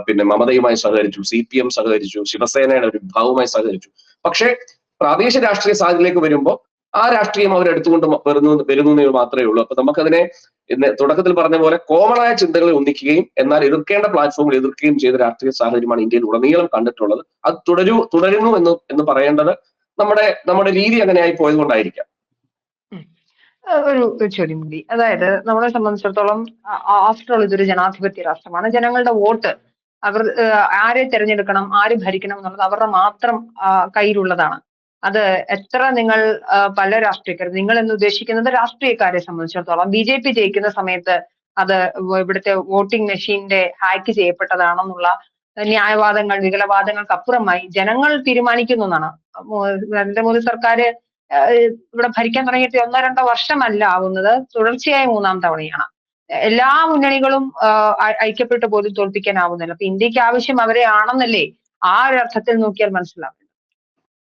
[SPEAKER 2] പിന്നെ മമതയുമായി സഹകരിച്ചു. സി പി എം സഹകരിച്ചു. ശിവസേനയുടെ ഒരു വിഭാഗവുമായി സഹകരിച്ചു. പക്ഷേ പ്രാദേശിക രാഷ്ട്രീയ സാഹചര്യത്തിലേക്ക് വരുമ്പോൾ ആ രാഷ്ട്രീയം മ- വരുന്നു വരുന്നു എന്ന് മാത്രമേ ഉള്ളൂ. അപ്പൊ നമുക്കതിനെ തുടക്കത്തിൽ പറഞ്ഞ പോലെ കോമണായ ചിന്തകളെ ഒന്നിക്കുകയും എന്നാൽ എതിർക്കേണ്ട പ്ലാറ്റ്ഫോമിൽ എതിർക്കുകയും ചെയ്ത രാഷ്ട്രീയ സാഹചര്യമാണ് ഇന്ത്യയിൽ ഉടനീളം കണ്ടിട്ടുള്ളത്. അത് തുടരൂ തുടരുന്നു എന്ന് എന്ന് പറയേണ്ടത് നമ്മുടെ നമ്മുടെ രീതി അങ്ങനെയായി പോയത് കൊണ്ടായിരിക്കാം
[SPEAKER 1] ഒരു കൂടി. അതായത് നമ്മളെ സംബന്ധിച്ചിടത്തോളം ആഫ്റ്റർ ഓൾ ഇതൊരു ജനാധിപത്യ രാഷ്ട്രമാണ്. ജനങ്ങളുടെ വോട്ട് അവർ ആരെ തിരഞ്ഞെടുക്കണം ആര് ഭരിക്കണം എന്നുള്ളത് അവരുടെ മാത്രം കയ്യിലുള്ളതാണ്. അത് എത്ര നിങ്ങൾ പല രാഷ്ട്രീയക്കാർ നിങ്ങൾ എന്ന് ഉദ്ദേശിക്കുന്നത് രാഷ്ട്രീയക്കാരെ സംബന്ധിച്ചിടത്തോളം. ബി ജെ പി ജയിക്കുന്ന സമയത്ത് അത് ഇവിടുത്തെ വോട്ടിംഗ് മെഷീന്റെ ഹാക്ക് ചെയ്യപ്പെട്ടതാണെന്നുള്ള ന്യായവാദങ്ങൾ വികലവാദങ്ങൾക്ക് അപ്പുറമായി ജനങ്ങൾ തീരുമാനിക്കുന്നു എന്നാണ്. നരേന്ദ്രമോദി സർക്കാർ ഇവിടെ ഭരിക്കാൻ തുടങ്ങിയിട്ട് ഒന്നോ രണ്ടോ വർഷമല്ല ആവുന്നത്. തുടർച്ചയായി മൂന്നാം തവണയാണ്. എല്ലാ മുന്നണികളും ഐക്യപ്പെട്ട് പോലും തോൽപ്പിക്കാനാവുന്നില്ല അപ്പൊ ഇന്ത്യയ്ക്ക് ആവശ്യം അവരെ ആണെന്നല്ലേ ആ ഒരു അർത്ഥത്തിൽ നോക്കിയാൽ മനസ്സിലാവും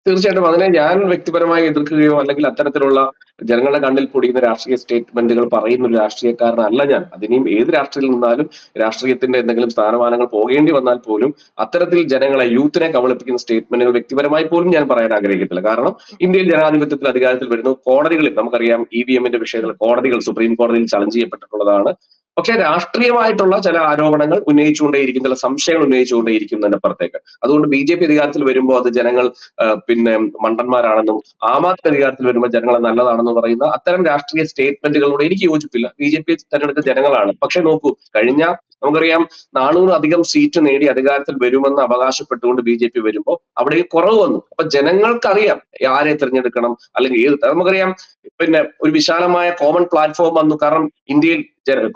[SPEAKER 2] തീർച്ചയായിട്ടും. അതിനെ ഞാൻ വ്യക്തിപരമായി എതിർക്കുകയോ അല്ലെങ്കിൽ അത്തരത്തിലുള്ള ജനങ്ങളുടെ കണ്ണിൽ പൊടിയുന്ന രാഷ്ട്രീയ സ്റ്റേറ്റ്മെന്റുകൾ പറയുന്ന ഒരു രാഷ്ട്രീയക്കാരനല്ല ഞാൻ. അതിനെയും ഏത് രാഷ്ട്രീയത്തിൽ നിന്നാലും രാഷ്ട്രീയത്തിന്റെ എന്തെങ്കിലും സ്ഥാനമാനങ്ങൾ പോകേണ്ടി വന്നാൽ പോലും അത്തരത്തിൽ ജനങ്ങളെ യൂത്തിനെ കബളിപ്പിക്കുന്ന സ്റ്റേറ്റ്മെന്റുകൾ വ്യക്തിപരമായി പോലും ഞാൻ പറയാൻ ആഗ്രഹിക്കത്തില്ല. കാരണം ഇന്ത്യയിൽ ജനാധിപത്യത്തിൽ അധികാരത്തിൽ വരുന്നു കോടതികളിൽ നമുക്കറിയാം ഇ വി എമ്മിന്റെ വിഷയത്തിൽ കോടതികൾ സുപ്രീം കോടതിയിൽ ചലഞ്ച് ചെയ്യപ്പെട്ടിട്ടുള്ളതാണ്. പക്ഷേ രാഷ്ട്രീയമായിട്ടുള്ള ചില ആരോപണങ്ങൾ ഉന്നയിച്ചുകൊണ്ടേയിരിക്കും ചില സംശയങ്ങൾ ഉന്നയിച്ചുകൊണ്ടേയിരിക്കുന്നതിന്റെ അപ്പുറത്തേക്ക് അതുകൊണ്ട് ബി ജെ പി അധികാരത്തിൽ വരുമ്പോൾ അത് ജനങ്ങൾ പിന്നെ മണ്ടന്മാരാണെന്നും ആം ആദ്മി അധികാരത്തിൽ വരുമ്പോൾ ജനങ്ങൾ നല്ലതാണെന്ന് പറയുന്ന അത്തരം രാഷ്ട്രീയ സ്റ്റേറ്റ്മെന്റുകളോട് എനിക്ക് യോജിപ്പില്ല. ബി ജെ പി തെരഞ്ഞെടുത്ത ജനങ്ങളാണ്. പക്ഷെ നോക്കൂ കഴിഞ്ഞ നമുക്കറിയാം നാനൂറിലധികം സീറ്റ് നേടി അധികാരത്തിൽ വരുമെന്ന് അവകാശപ്പെട്ടുകൊണ്ട് ബി ജെ പി വരുമ്പോൾ അവിടെ കുറവ് വന്നു. അപ്പൊ ജനങ്ങൾക്കറിയാം ആരെ തിരഞ്ഞെടുക്കണം അല്ലെങ്കിൽ ഏത് നമുക്കറിയാം പിന്നെ ഒരു വിശാലമായ കോമൺ പ്ലാറ്റ്ഫോം വന്നു. കാരണം ഇന്ത്യയിൽ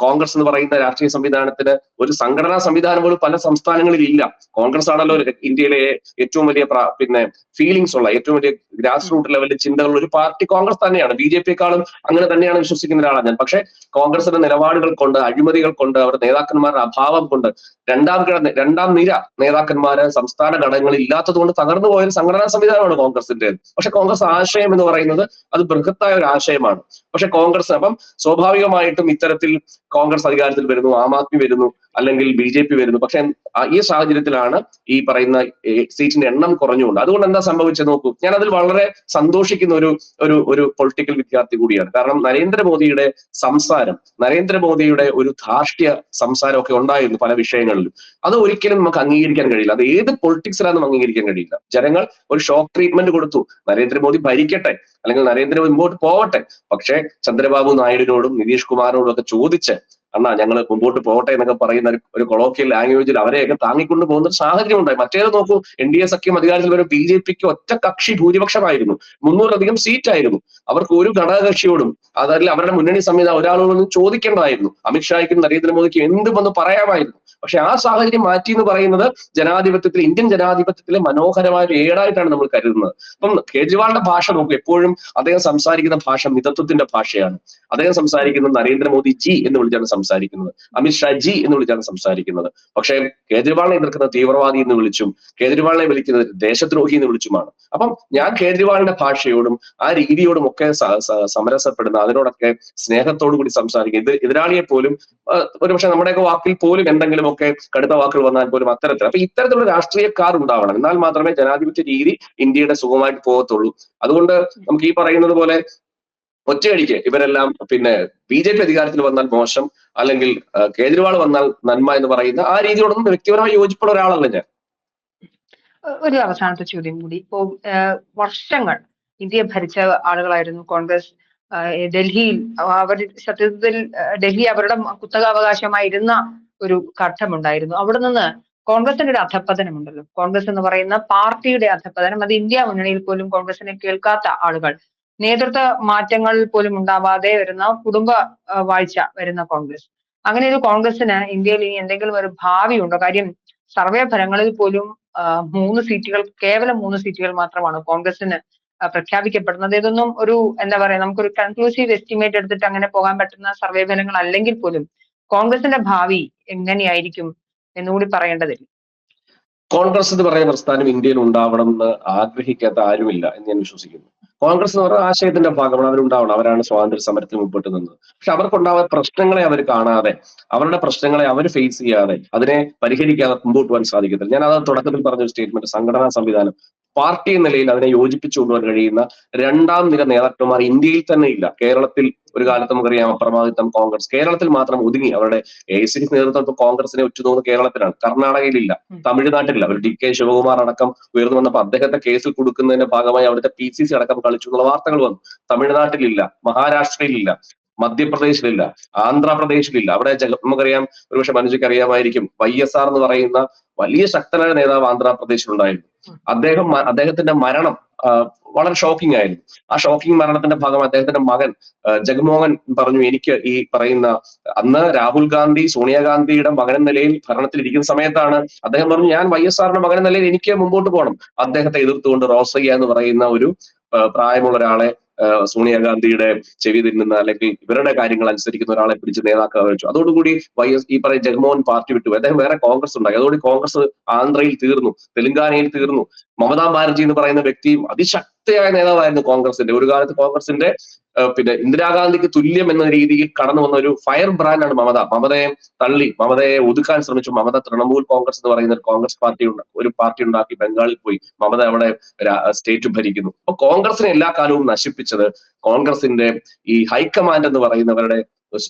[SPEAKER 2] കോൺഗ്രസ് എന്ന് പറയുന്ന രാഷ്ട്രീയ സംവിധാനത്തിന് ഒരു സംഘടനാ സംവിധാനം പോലും പല സംസ്ഥാനങ്ങളിൽ ഇല്ല. കോൺഗ്രസ് ആണല്ലോ ഇന്ത്യയിലെ ഏറ്റവും വലിയ പിന്നെ ഫീലിങ്സ് ഉള്ള ഏറ്റവും വലിയ ഗ്രാസ് റൂട്ട് ലെവലിൽ ചിന്തകളുള്ള ഒരു പാർട്ടി കോൺഗ്രസ് തന്നെയാണ്. ബി ജെ പിയെക്കാളും അങ്ങനെ തന്നെയാണ് വിശ്വസിക്കുന്ന ഒരാളാണ് ഞാൻ. പക്ഷേ കോൺഗ്രസിന്റെ നിലപാടുകൾ കൊണ്ട് അഴിമതികൾ കൊണ്ട് അവരുടെ നേതാക്കന്മാരുടെ അഭാവം കൊണ്ട് രണ്ടാം കിട രണ്ടാം നിര നേതാക്കന്മാര് സംസ്ഥാന ഘടകങ്ങളിൽ ഇല്ലാത്തത് കൊണ്ട് തകർന്നു പോയ സംഘടനാ സംവിധാനമാണ് കോൺഗ്രസിന്റെ പക്ഷെ കോൺഗ്രസ് ആശയം എന്ന് പറയുന്നത് അത് ബൃഹത്തായ ഒരു ആശയമാണ്. പക്ഷെ കോൺഗ്രസ് അപ്പം സ്വാഭാവികമായിട്ടും ഇത്തരത്തിൽ കോൺഗ്രസ് അധികാരത്തിൽ വരുന്നു ആം ആദ്മി വരുന്നു അല്ലെങ്കിൽ ബി ജെ പി വരുന്നു. പക്ഷെ ഈ സാഹചര്യത്തിലാണ് ഈ പറയുന്ന സീറ്റിന്റെ എണ്ണം കുറഞ്ഞുകൊണ്ട്. അതുകൊണ്ട് എന്താ സംഭവിച്ചത് നോക്കൂ. ഞാൻ അതിൽ വളരെ സന്തോഷിക്കുന്ന ഒരു ഒരു ഒരു പൊളിറ്റിക്കൽ വിദ്യാർത്ഥി കൂടിയാണ്. കാരണം നരേന്ദ്രമോദിയുടെ സംസാരം നരേന്ദ്രമോദിയുടെ ഒരു ധാർഷ്ട്യ സംസാരമൊക്കെ ഉണ്ടായിരുന്നു പല വിഷയങ്ങളിലും. അത് ഒരിക്കലും നമുക്ക് അംഗീകരിക്കാൻ കഴിയില്ല. അത് ഏത് പൊളിറ്റിക്സിലാണെന്നും അംഗീകരിക്കാൻ കഴിയില്ല. ജനങ്ങൾ ഒരു ഷോക്ക് ട്രീറ്റ്മെന്റ് കൊടുത്തു. നരേന്ദ്രമോദി ഭരിക്കട്ടെ. അല്ലെങ്കിൽ നരേന്ദ്രമോദി മുമ്പോട്ട് പോവട്ടെ. പക്ഷേ ചന്ദ്രബാബു നായിഡുവിനോടും നിതീഷ് കുമാറിനോടും ഒക്കെ ചോദിച്ച് അണ്ണാ ഞങ്ങൾ മുമ്പോട്ട് പോകട്ടെ എന്നൊക്കെ പറയുന്ന ഒരു- കൊളോക്കിയൽ ലാംഗ്വേജിൽ അവരെയൊക്കെ താങ്ങിക്കൊണ്ട് പോകുന്ന ഒരു സാഹചര്യം ഉണ്ടായി മറ്റേത് നോക്കൂ എൻ ഡി എ സഖ്യം അധികാരത്തിൽ വരും ബി ജെ പിക്ക് ഒറ്റ കക്ഷി ഭൂരിപക്ഷമായിരുന്നു. മുന്നൂറധികം സീറ്റ് ആയിരുന്നു അവർക്ക് ഒരു ഘടകകക്ഷിയോടും അതല്ല അവരുടെ മുന്നണി സംവിധാനം ഒരാളോടൊന്നും ചോദിക്കേണ്ടതായിരുന്നു. അമിത്ഷായ്ക്കും നരേന്ദ്രമോദിക്കും എന്തും വന്ന് പറയാമായിരുന്നു. പക്ഷെ ആ സാഹചര്യം മാറ്റി എന്ന് പറയുന്നത് ജനാധിപത്യത്തിൽ ഇന്ത്യൻ ജനാധിപത്യത്തിലെ മനോഹരമായ ഒരു ഏടായിട്ടാണ് നമ്മൾ കരുതുന്നത്. അപ്പം കേജ്രിവാളിന്റെ ഭാഷ നോക്കൂ. എപ്പോഴും അദ്ദേഹം സംസാരിക്കുന്ന ഭാഷ മിതത്വത്തിന്റെ ഭാഷയാണ്. അദ്ദേഹം സംസാരിക്കുന്നത് നരേന്ദ്രമോദി ജി എന്ന് വിളിച്ചാണ് സംസാരിക്കുന്നത്. അമിത്ഷാ ഷാജി എന്ന് വിളിച്ചാണ് സംസാരിക്കുന്നത്. പക്ഷേ കേജ്രിവാളിനെ എതിർക്കുന്ന തീവ്രവാദി എന്ന് വിളിച്ചും കേജ്രിവാളിനെ വിളിക്കുന്നത് ദേശദ്രോഹി എന്ന് വിളിച്ചുമാണ്. അപ്പം ഞാൻ കേജ്രിവാളിന്റെ ഭാഷയോടും ആ രീതിയോടും ഒക്കെ സമരസപ്പെടുന്ന അതിനോടൊക്കെ സ്നേഹത്തോടു കൂടി സംസാരിക്കും. ഇത് എതിരാളിയെ പോലും ഒരുപക്ഷെ നമ്മുടെയൊക്കെ വാക്കിൽ പോലും എന്തെങ്കിലുമൊക്കെ കടുത്ത വാക്കുകൾ വന്നാൽ പോലും അത്തരത്തിൽ. അപ്പൊ ഇത്തരത്തിലുള്ള രാഷ്ട്രീയക്കാർ ഉണ്ടാവണം. എന്നാൽ മാത്രമേ ജനാധിപത്യ രീതി ഇന്ത്യയുടെ സുഖമായിട്ട് പോകത്തുള്ളൂ. അതുകൊണ്ട് നമുക്ക് ഈ പറയുന്നത് പോലെ ഒറ്റയടിക്ക് ഇവരെല്ലാം പിന്നെ ബി ജെ പി അധികാരത്തിൽ വന്നാൽ മോശം അല്ലെങ്കിൽ കേജ്രിവാൾ വന്നാൽ നന്മ എന്ന് പറയുന്ന ആ രീതിയോടൊന്നും വ്യക്തിപരമായി യോജിപ്പുള്ള ഒരാളല്ല ഞാൻ.
[SPEAKER 1] ഒരു അവസാനത്തെ ചോദ്യം കൂടി. ഇപ്പോ വർഷങ്ങൾ ഇന്ത്യ ഭരിച്ച ആളുകളായിരുന്നു കോൺഗ്രസ് ഡൽഹിയിൽ. അവർ സത്യത്തിൽ ഡൽഹി അവരുടെ കുത്തകാവകാശമായിരുന്ന ഒരു ഘട്ടമുണ്ടായിരുന്നു. അവിടെ നിന്ന് കോൺഗ്രസിന്റെ ഒരു അധപ്പതനമുണ്ടല്ലോ കോൺഗ്രസ് എന്ന് പറയുന്ന പാർട്ടിയുടെ അധപ്പതനം അത് ഇന്ത്യ മുന്നണിയിൽ പോലും കോൺഗ്രസിനെ കേൾക്കാത്ത ആളുകൾ നേതൃത്വ മാറ്റങ്ങൾ പോലും ഉണ്ടാവാതെ വരുന്ന കുടുംബ വാഴ്ച വരുന്ന കോൺഗ്രസ്. അങ്ങനെ ഒരു കോൺഗ്രസിന് ഇന്ത്യയിൽ ഇനി എന്തെങ്കിലും ഒരു ഭാവി ഉണ്ടോ? കാര്യം സർവേ ഫലങ്ങളിൽ പോലും മൂന്ന് സീറ്റുകൾ കേവലം മൂന്ന് സീറ്റുകൾ മാത്രമാണ് കോൺഗ്രസിന് പ്രഖ്യാപിക്കപ്പെടുന്നത്. ഇതൊന്നും ഒരു എന്താ പറയാ നമുക്കൊരു കൺക്ലൂസീവ് എസ്റ്റിമേറ്റ് എടുത്തിട്ട് അങ്ങനെ പോകാൻ പറ്റുന്ന സർവേ ഫലങ്ങൾ അല്ലെങ്കിൽ പോലും കോൺഗ്രസിന്റെ ഭാവി എങ്ങനെയായിരിക്കും എന്നുകൂടി പറയേണ്ടതില്ല.
[SPEAKER 2] കോൺഗ്രസ് എന്ന് പറയുന്ന പ്രസ്ഥാനം ഇന്ത്യയിൽ ഉണ്ടാവണം എന്ന് ആഗ്രഹിക്കാത്ത ആരുമില്ല എന്ന് ഞാൻ വിശ്വസിക്കുന്നു. കോൺഗ്രസ് എന്ന് പറയുന്ന ആശയത്തിന്റെ ഭാഗമാണ് അവരുണ്ടാവണം. അവരാണ് സ്വാതന്ത്ര്യ സമരത്തിൽ മുമ്പോട്ട് നിന്നത്. പക്ഷെ അവർക്കുണ്ടാവുന്ന പ്രശ്നങ്ങളെ അവർ കാണാതെ അവരുടെ പ്രശ്നങ്ങളെ അവർ ഫേസ് ചെയ്യാതെ അതിനെ പരിഹരിക്കാതെ മുമ്പോട്ട് പോകാൻ സാധിക്കത്തില്ല. ഞാൻ അത് തുടക്കത്തിൽ പറഞ്ഞ ഒരു സ്റ്റേറ്റ്മെന്റ് സംഘടനാ സംവിധാനം. പാർട്ടി എന്ന നിലയിൽ അതിനെ യോജിപ്പിച്ചു കൊണ്ടുപോകാൻ കഴിയുന്ന രണ്ടാം നിര നേതാക്കന്മാർ ഇന്ത്യയിൽ തന്നെ ഇല്ല. കേരളത്തിൽ ഒരു കാലത്ത് നമുക്കറിയാം അപ്രമാദിത്വം കോൺഗ്രസ്. കേരളത്തിൽ മാത്രം ഒതുങ്ങി. അവരുടെ എ സി നേതൃത്വം കോൺഗ്രസിനെ ഉറ്റുനോക്കുന്ന കേരളത്തിലാണ്. കർണാടകയിലില്ല. തമിഴ്നാട്ടിലില്ല. ഒരു ഡി കെ ശിവകുമാർ അടക്കം ഉയർന്നു വന്നപ്പോൾ അദ്ദേഹത്തെ കേസിൽ കൊടുക്കുന്നതിന്റെ ഭാഗമായി അവിടുത്തെ പി സി സി അടക്കം കളിച്ചു എന്നുള്ള വാർത്തകൾ വന്നു. തമിഴ്നാട്ടിലില്ല മഹാരാഷ്ട്രയിലില്ല. മധ്യപ്രദേശിലില്ല ആന്ധ്രാപ്രദേശിലില്ല. അവിടെ നമുക്കറിയാം ഒരുപക്ഷെ മനുഷ്യക്ക് അറിയാമായിരിക്കും വൈ എസ് ആർ എന്ന് പറയുന്ന വലിയ ശക്തനായ നേതാവ് ആന്ധ്രാപ്രദേശിലുണ്ടായിരുന്നു. അദ്ദേഹം അദ്ദേഹത്തിന്റെ മരണം വളരെ ഷോക്കിംഗ് ആയിരുന്നു. ആ ഷോക്കിംഗ് മരണത്തിന്റെ ഭാഗം അദ്ദേഹത്തിന്റെ മകൻ ജഗ്മോഹൻ പറഞ്ഞു എനിക്ക് ഈ പറയുന്ന അന്ന് രാഹുൽ ഗാന്ധി സോണിയാഗാന്ധിയുടെ മകൻ നിലയിൽ ഭരണത്തിൽ ഇരിക്കുന്ന സമയത്താണ് അദ്ദേഹം പറഞ്ഞു ഞാൻ വൈ എസ് ആറിന്റെ മകൻ നിലയിൽ എനിക്ക് മുമ്പോട്ട് പോകണം. അദ്ദേഹത്തെ എതിർത്തുകൊണ്ട് റോസയ്യ എന്ന് പറയുന്ന ഒരു പ്രായമുള്ള ഒരാളെ സോണിയാഗാന്ധിയുടെ ചെവി തിന്നുന്ന അല്ലെങ്കിൽ ഇവരുടെ കാര്യങ്ങൾ അനുസരിക്കുന്ന ഒരാളെ പിടിച്ച് നേതാക്കാൻ വെച്ചു അതോടുകൂടി വൈ എസ് ഈ പറയുന്ന ജഗൻമോഹൻ പാർട്ടി വിട്ടു. അദ്ദേഹം വേറെ കോൺഗ്രസ് ഉണ്ടായി. അതോടുകൂടി കോൺഗ്രസ് ആന്ധ്രയിൽ തീർന്നു തെലുങ്കാനയിൽ തീർന്നു. മമതാ ബാനർജി എന്ന് പറയുന്ന വ്യക്തിയും അതിശക്തയായ നേതാവായിരുന്നു കോൺഗ്രസിന്റെ. ഒരു കാലത്ത് കോൺഗ്രസിന്റെ പിന്നെ ഇന്ദിരാഗാന്ധിക്ക് തുല്യം എന്ന രീതിയിൽ കടന്നു വന്ന ഒരു ഫയർ ബ്രാൻഡാണ് മമത. മമതയെ തള്ളി മമതയെ ഒതുക്കാൻ ശ്രമിച്ചു. മമത തൃണമൂൽ കോൺഗ്രസ് എന്ന് പറയുന്ന ഒരു കോൺഗ്രസ് പാർട്ടി ഒരു പാർട്ടി ഉണ്ടാക്കി ബംഗാളിൽ പോയി. മമത അവിടെ സ്റ്റേറ്റ് ഭരിക്കുന്നു. അപ്പൊ കോൺഗ്രസിനെ എല്ലാ കാലവും നശിപ്പിച്ചത് കോൺഗ്രസിന്റെ ഈ ഹൈക്കമാൻഡ് എന്ന് പറയുന്നവരുടെ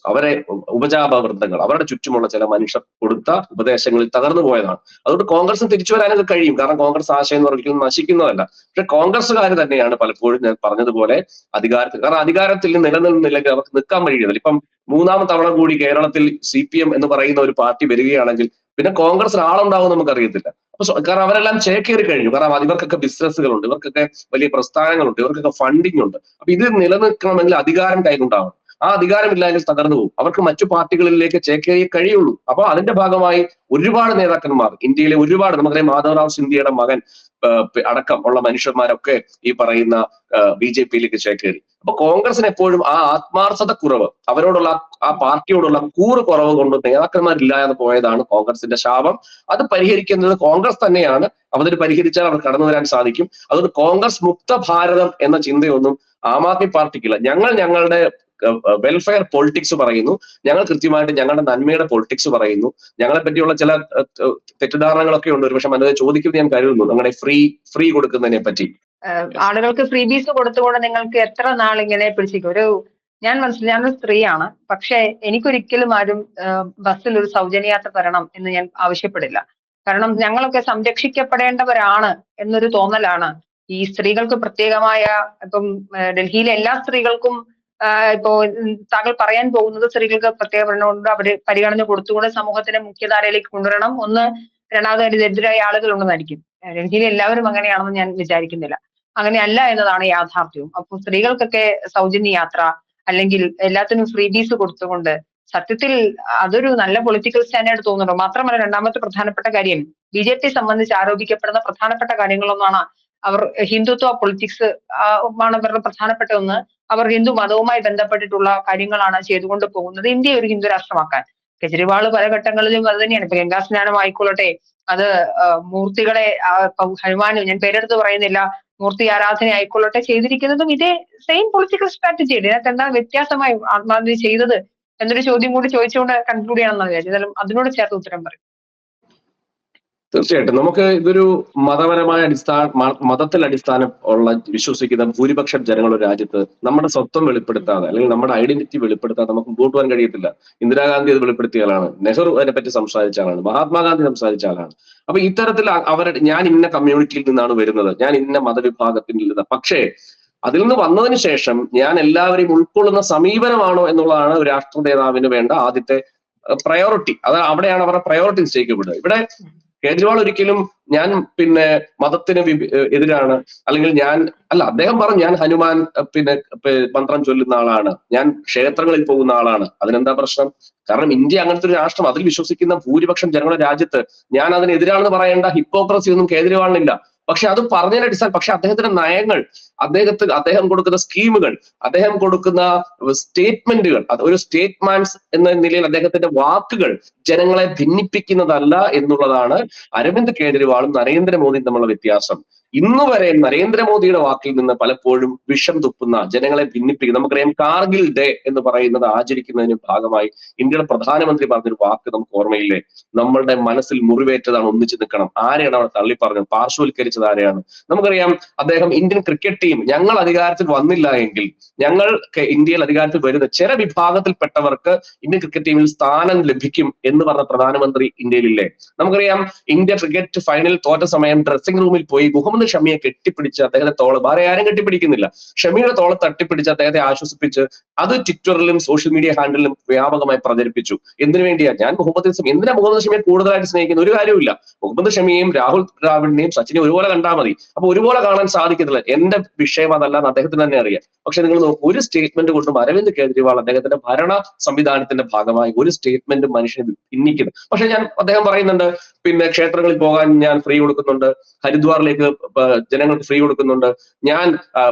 [SPEAKER 2] അവരെ ഉപജാപവൃത്തങ്ങൾ അവരുടെ ചുറ്റുമുള്ള ചില മനുഷ്യർ കൊടുത്ത ഉപദേശങ്ങളിൽ തകർന്നു പോയതാണ്. അതുകൊണ്ട് കോൺഗ്രസ് തിരിച്ചു വരാനൊക്കെ കഴിയും. കാരണം കോൺഗ്രസ് ആശയം എന്ന് പറഞ്ഞാൽ നശിക്കുന്നതല്ല. പക്ഷെ കോൺഗ്രസ്സുകാർ തന്നെയാണ് പലപ്പോഴും ഞാൻ പറഞ്ഞതുപോലെ അധികാരത്തിൽ കാരണം അധികാരത്തിൽ നിലനിന്നില്ലെങ്കിൽ അവർക്ക് നിൽക്കാൻ കഴിയുന്നില്ല ഇപ്പം മൂന്നാം തവണ കൂടി കേരളത്തിൽ സി പി എം എന്ന് പറയുന്ന ഒരു പാർട്ടി വരികയാണെങ്കിൽ പിന്നെ കോൺഗ്രസ് ആളുണ്ടാവും നമുക്കറിയത്തില്ല. അപ്പൊ കാരണം അവരെല്ലാം ചേക്കേറി കഴിഞ്ഞു. കാരണം ഇവർക്കൊക്കെ ബിസിനസ്സുകളുണ്ട്. ഇവർക്കൊക്കെ വലിയ പ്രസ്ഥാനങ്ങളുണ്ട്. ഇവർക്കൊക്കെ ഫണ്ടിങ് ഉണ്ട് അപ്പൊ ഇത് നിലനിൽക്കണമെങ്കിൽ അധികാരം കൈകൊണ്ടാവണം. ആ അധികാരമില്ലെങ്കിൽ തകർന്നു പോകും. അവർക്ക് മറ്റു പാർട്ടികളിലേക്ക് ചേക്കേറിയേ കഴിയുള്ളൂ. അപ്പൊ അതിന്റെ ഭാഗമായി ഒരുപാട് നേതാക്കന്മാർ ഇന്ത്യയിലെ ഒരുപാട് നമുക്കറിയാം മാധവറാവ് സിന്ധ്യയുടെ മകൻ അടക്കം ഉള്ള മനുഷ്യന്മാരൊക്കെ ഈ പറയുന്ന ബി ജെ പിയിലേക്ക് ചേക്കേറി. അപ്പൊ കോൺഗ്രസിന് എപ്പോഴും ആ ആത്മാർത്ഥത കുറവ് അവരോടുള്ള ആ- പാർട്ടിയോടുള്ള കൂറ് കുറവ് കൊണ്ട് നേതാക്കന്മാരില്ലാതെ പോയതാണ് കോൺഗ്രസിന്റെ ശാപം. അത് പരിഹരിക്കുന്നത് കോൺഗ്രസ് തന്നെയാണ്. അവർ പരിഹരിച്ചാൽ അവർ കടന്നു വരാൻ സാധിക്കും. അതുകൊണ്ട് കോൺഗ്രസ് മുക്ത ഭാരതം എന്ന ചിന്തയൊന്നും ആം ആദ്മി പാർട്ടിക്കില്ല. ഞങ്ങൾ ഞങ്ങളുടെ വെൽഫെയർ പൊളിറ്റിക്സ് പറയുന്നു. ഞങ്ങൾ കൃത്യമായിട്ട് ഞങ്ങളുടെ നന്മയുടെ പൊളിറ്റിക്സ് പറയുന്നു. ഞങ്ങളെ പറ്റിയുള്ള ചില തെറ്റിദ്ധാരണകളൊക്കെ ഉണ്ട്. ഒരുപക്ഷെ മനസ്സിൽ ചോദിക്കുന്നത് ഞാൻ കരുതുന്നു. ഞങ്ങളുടെ ഫ്രീ ഫ്രീ കൊടുക്കുന്നതിനെ പറ്റി.
[SPEAKER 1] ആളുകൾക്ക് ഫ്രീ ബീസ് കൊടുത്തുകൊണ്ട് നിങ്ങൾക്ക് എത്ര നാൾ ഇങ്ങനെ പിടിച്ചിരിക്കും? ഒരു ഞാൻ മനസ്സിൽ ഞാനൊരു സ്ത്രീയാണ്. പക്ഷെ എനിക്കൊരിക്കലും ആരും ബസ്സിൽ ഒരു സൗജന്യയാത്ര തരണം എന്ന് ഞാൻ ആവശ്യപ്പെടില്ല. കാരണം ഞങ്ങളൊക്കെ സംരക്ഷിക്കപ്പെടേണ്ടവരാണ് എന്നൊരു തോന്നലാണ്. ഈ സ്ത്രീകൾക്ക് പ്രത്യേകമായ ഇപ്പം ഡൽഹിയിലെ എല്ലാ സ്ത്രീകൾക്കും ഇപ്പോ താങ്കൾ പറയാൻ പോകുന്നത് സ്ത്രീകൾക്ക് പ്രത്യേക ഭരണമുണ്ട് അവർ പരിഗണന കൊടുത്തുകൊണ്ട് സമൂഹത്തിന്റെ മുഖ്യധാരയിലേക്ക് കൊണ്ടുവരണം. ഒന്ന് രണ്ടാമത് ദരിദ്രരായ ആളുകൾ ഉണ്ടെന്നായിരിക്കും ഡൽഹിയിൽ എല്ലാവരും അങ്ങനെയാണെന്ന് ഞാൻ വിചാരിക്കുന്നില്ല. അങ്ങനെയല്ല എന്നതാണ് യാഥാർത്ഥ്യവും അപ്പൊ സ്ത്രീകൾക്കൊക്കെ സൗജന്യ യാത്ര അല്ലെങ്കിൽ എല്ലാത്തിനും ഫ്രീ ബീസ് കൊടുത്തുകൊണ്ട് സത്യത്തിൽ അതൊരു നല്ല പൊളിറ്റിക്കൽ സ്റ്റാൻഡേർഡ് തോന്നുന്നുണ്ടോ. മാത്രമല്ല രണ്ടാമത്തെ പ്രധാനപ്പെട്ട കാര്യം ബി ജെ പി സംബന്ധിച്ച് ആരോപിക്കപ്പെടുന്ന പ്രധാനപ്പെട്ട കാര്യങ്ങളൊന്നാണ് അവർ ഹിന്ദുത്വ പൊളിറ്റിക്സ് ആണ് അവരുടെ പ്രധാനപ്പെട്ട ഒന്ന്. അവർ ഹിന്ദു മതവുമായി ബന്ധപ്പെട്ടിട്ടുള്ള കാര്യങ്ങളാണ് ചെയ്തുകൊണ്ട് പോകുന്നത്. ഇന്ത്യ ഒരു ഹിന്ദു രാഷ്ട്രമാക്കാൻ. കെജ്രിവാൾ പല ഘട്ടങ്ങളിലും അത് തന്നെയാണ്. ഇപ്പൊ ഗംഗാസ്നാനം ആയിക്കൊള്ളട്ടെ. അത് മൂർത്തികളെ ഹനുമാൻ ഞാൻ പേരെടുത്ത് പറയുന്നില്ല. മൂർത്തി ആരാധന ആയിക്കൊള്ളട്ടെ ചെയ്തിരിക്കുന്നതും ഇതേ സെയിം പൊളിറ്റിക്കൽ സ്ട്രാറ്റജി ഇതിനകത്ത് എന്താ വ്യത്യാസമായി ആത്മാർത്ഥ ചെയ്തത് എന്നൊരു ചോദ്യം കൂടി ചോദിച്ചുകൊണ്ട് കൺക്ലൂഡ് ചെയ്യണം എന്നാണ് വിചാരിച്ചത് അതിനോട് ചേർത്ത് ഉത്തരം പറയും.
[SPEAKER 2] തീർച്ചയായിട്ടും. നമുക്ക് ഇതൊരു മതപരമായ അടിസ്ഥാന മതത്തിൽ അടിസ്ഥാനം ഉള്ള വിശ്വസിക്കുന്ന ഭൂരിപക്ഷം ജനങ്ങളുടെ രാജ്യത്ത് നമ്മുടെ സ്വത്വം വെളിപ്പെടുത്താതെ അല്ലെങ്കിൽ നമ്മുടെ ഐഡന്റിറ്റി വെളിപ്പെടുത്താതെ നമുക്ക് മുമ്പോട്ട് പോകാൻ കഴിയത്തില്ല. ഇന്ദിരാഗാന്ധി അത് വെളിപ്പെടുത്തിയ ആളാണ്. നെഹ്റു അതിനെ പറ്റി സംസാരിച്ച ആളാണ്. മഹാത്മാഗാന്ധി സംസാരിച്ച ആളാണ്. അപ്പൊ ഇത്തരത്തിൽ അവരുടെ ഞാൻ ഇന്ന കമ്മ്യൂണിറ്റിയിൽ നിന്നാണ് വരുന്നത്. ഞാൻ ഇന്ന മതവിഭാഗത്തിൽ നിന്ന്. പക്ഷേ അതിൽ നിന്ന് വന്നതിന് ശേഷം ഞാൻ എല്ലാവരെയും ഉൾക്കൊള്ളുന്ന സമീപനമാണോ എന്നുള്ളതാണ് രാഷ്ട്ര നേതാവിന് വേണ്ട ആദ്യത്തെ പ്രയോറിറ്റി അത് അവിടെയാണ് അവരുടെ പ്രയോറിറ്റി നിശ്ചയിക്കപ്പെടുന്നത് ഇവിടെ കേജ്രിവാൾ ഒരിക്കലും ഞാൻ പിന്നെ മതത്തിന് എതിരാണ്. അല്ലെങ്കിൽ ഞാൻ അല്ല അദ്ദേഹം പറഞ്ഞു ഞാൻ ഹനുമാൻ പിന്നെ മന്ത്രം ചൊല്ലുന്ന ആളാണ്. ഞാൻ ക്ഷേത്രങ്ങളിൽ പോകുന്ന ആളാണ്. അതിനെന്താ പ്രശ്നം? കാരണം ഇന്ത്യ അങ്ങനത്തെ ഒരു രാഷ്ട്രം അതിൽ വിശ്വസിക്കുന്ന ഭൂരിപക്ഷം ജനങ്ങളുടെ രാജ്യത്ത് ഞാൻ അതിനെതിരാണെന്ന് പറയേണ്ട ഹിപ്പോക്രസി ഒന്നും കേജ്രിവാളിനില്ല. പക്ഷെ അത് പറഞ്ഞതിന്റെ അടിസ്ഥാനം പക്ഷെ അദ്ദേഹത്തിന്റെ നയങ്ങൾ അദ്ദേഹത്തിന് അദ്ദേഹം കൊടുക്കുന്ന സ്കീമുകൾ അദ്ദേഹം കൊടുക്കുന്ന സ്റ്റേറ്റ്മെന്റുകൾ അത് ഒരു സ്റ്റേറ്റ്മാൻസ് എന്ന നിലയിൽ അദ്ദേഹത്തിന്റെ വാക്കുകൾ ജനങ്ങളെ ഭിന്നിപ്പിക്കുന്നതല്ല എന്നുള്ളതാണ് അരവിന്ദ് കേജ്രിവാളും നരേന്ദ്രമോദിയും തമ്മിലുള്ള വ്യത്യാസം. ഇന്ന് വരെ നരേന്ദ്രമോദിയുടെ വാക്കിൽ നിന്ന് പലപ്പോഴും വിഷം തുപ്പുന്ന ജനങ്ങളെ ഭിന്നിപ്പിക്കുന്ന നമുക്കറിയാം കാർഗിൽ ഡേ എന്ന് പറയുന്നത് ആചരിക്കുന്നതിന് ഭാഗമായി ഇന്ത്യയുടെ പ്രധാനമന്ത്രി പറഞ്ഞൊരു വാക്ക് നമുക്ക് ഓർമ്മയില്ലേ? നമ്മളുടെ മനസ്സിൽ മുറിവേറ്റതാണ് ഒന്നിച്ചു നിൽക്കണം. ആരെയാണ് അവിടെ തള്ളി പറഞ്ഞത് പാർശ്വവൽക്കരിച്ചത് ആരെയാണ്? നമുക്കറിയാം അദ്ദേഹം ഇന്ത്യൻ ക്രിക്കറ്റ് ടീം ഞങ്ങൾ അധികാരത്തിൽ വന്നില്ല എങ്കിൽ ഞങ്ങൾ ഇന്ത്യയിൽ അധികാരത്തിൽ വരുന്ന ചില വിഭാഗത്തിൽപ്പെട്ടവർക്ക് ഇന്ത്യൻ ക്രിക്കറ്റ് ടീമിൽ സ്ഥാനം ലഭിക്കും എന്ന് പറഞ്ഞ പ്രധാനമന്ത്രി ഇന്ത്യയിലില്ലേ? നമുക്കറിയാം ഇന്ത്യ ക്രിക്കറ്റ് ഫൈനൽ തോറ്റ സമയം ഡ്രസ്സിംഗ് റൂമിൽ പോയി മുഹമ്മദ് ഷമിയെ കെട്ടിപ്പിടിച്ച് അദ്ദേഹത്തെ തോൾ വേറെ ആരും കെട്ടിപ്പിടിക്കുന്നില്ല. ഷമിയുടെ തോളെ തട്ടിപ്പിടിച്ച് അദ്ദേഹത്തെ ആശ്വസിപ്പിച്ച് അത് ട്വിറ്ററിലും സോഷ്യൽ മീഡിയ ഹാൻഡിലും വ്യാപകമായി പ്രചരിപ്പിച്ചു. എന്തിനു വേണ്ടിയാ? ഞാൻ മുഹമ്മദ് ഷമി എന്തിനാ മുഹമ്മദ് ഷമിയെ കൂടുതലായിട്ട് സ്നേഹിക്കുന്ന ഒരു കാര്യമില്ല മുഹമ്മദ് ഷമിയെയും രാഹുൽ ദ്രാവിഡിനെയും സച്ചിനെയും ഒരുപോലെ കണ്ടാൽ മതി. അപ്പൊ ഒരുപോലെ കാണാൻ സാധിക്കത്തില്ല. എന്റെ വിഷയം അതല്ല അദ്ദേഹത്തിന് തന്നെ അറിയാം. പക്ഷെ നിങ്ങൾ നോക്കൂ ഒരു സ്റ്റേറ്റ്മെന്റ് കൊണ്ടും അരവിന്ദ് കേജ്രിവാൾ അദ്ദേഹത്തിന്റെ ഭരണ സംവിധാനത്തിന്റെ ഭാഗമായി ഒരു സ്റ്റേറ്റ്മെന്റ് മനുഷ്യനെ ഭിന്നിക്കുന്നു. പക്ഷെ ഞാൻ അദ്ദേഹം പറയുന്നുണ്ട് പിന്നെ ക്ഷേത്രങ്ങളിൽ പോകാൻ ഞാൻ ഫ്രീ കൊടുക്കുന്നുണ്ട്. ഹരിദ്വാറിലേക്ക് ജനങ്ങൾക്ക് ഫ്രീ കൊടുക്കുന്നുണ്ട്. ഞാൻ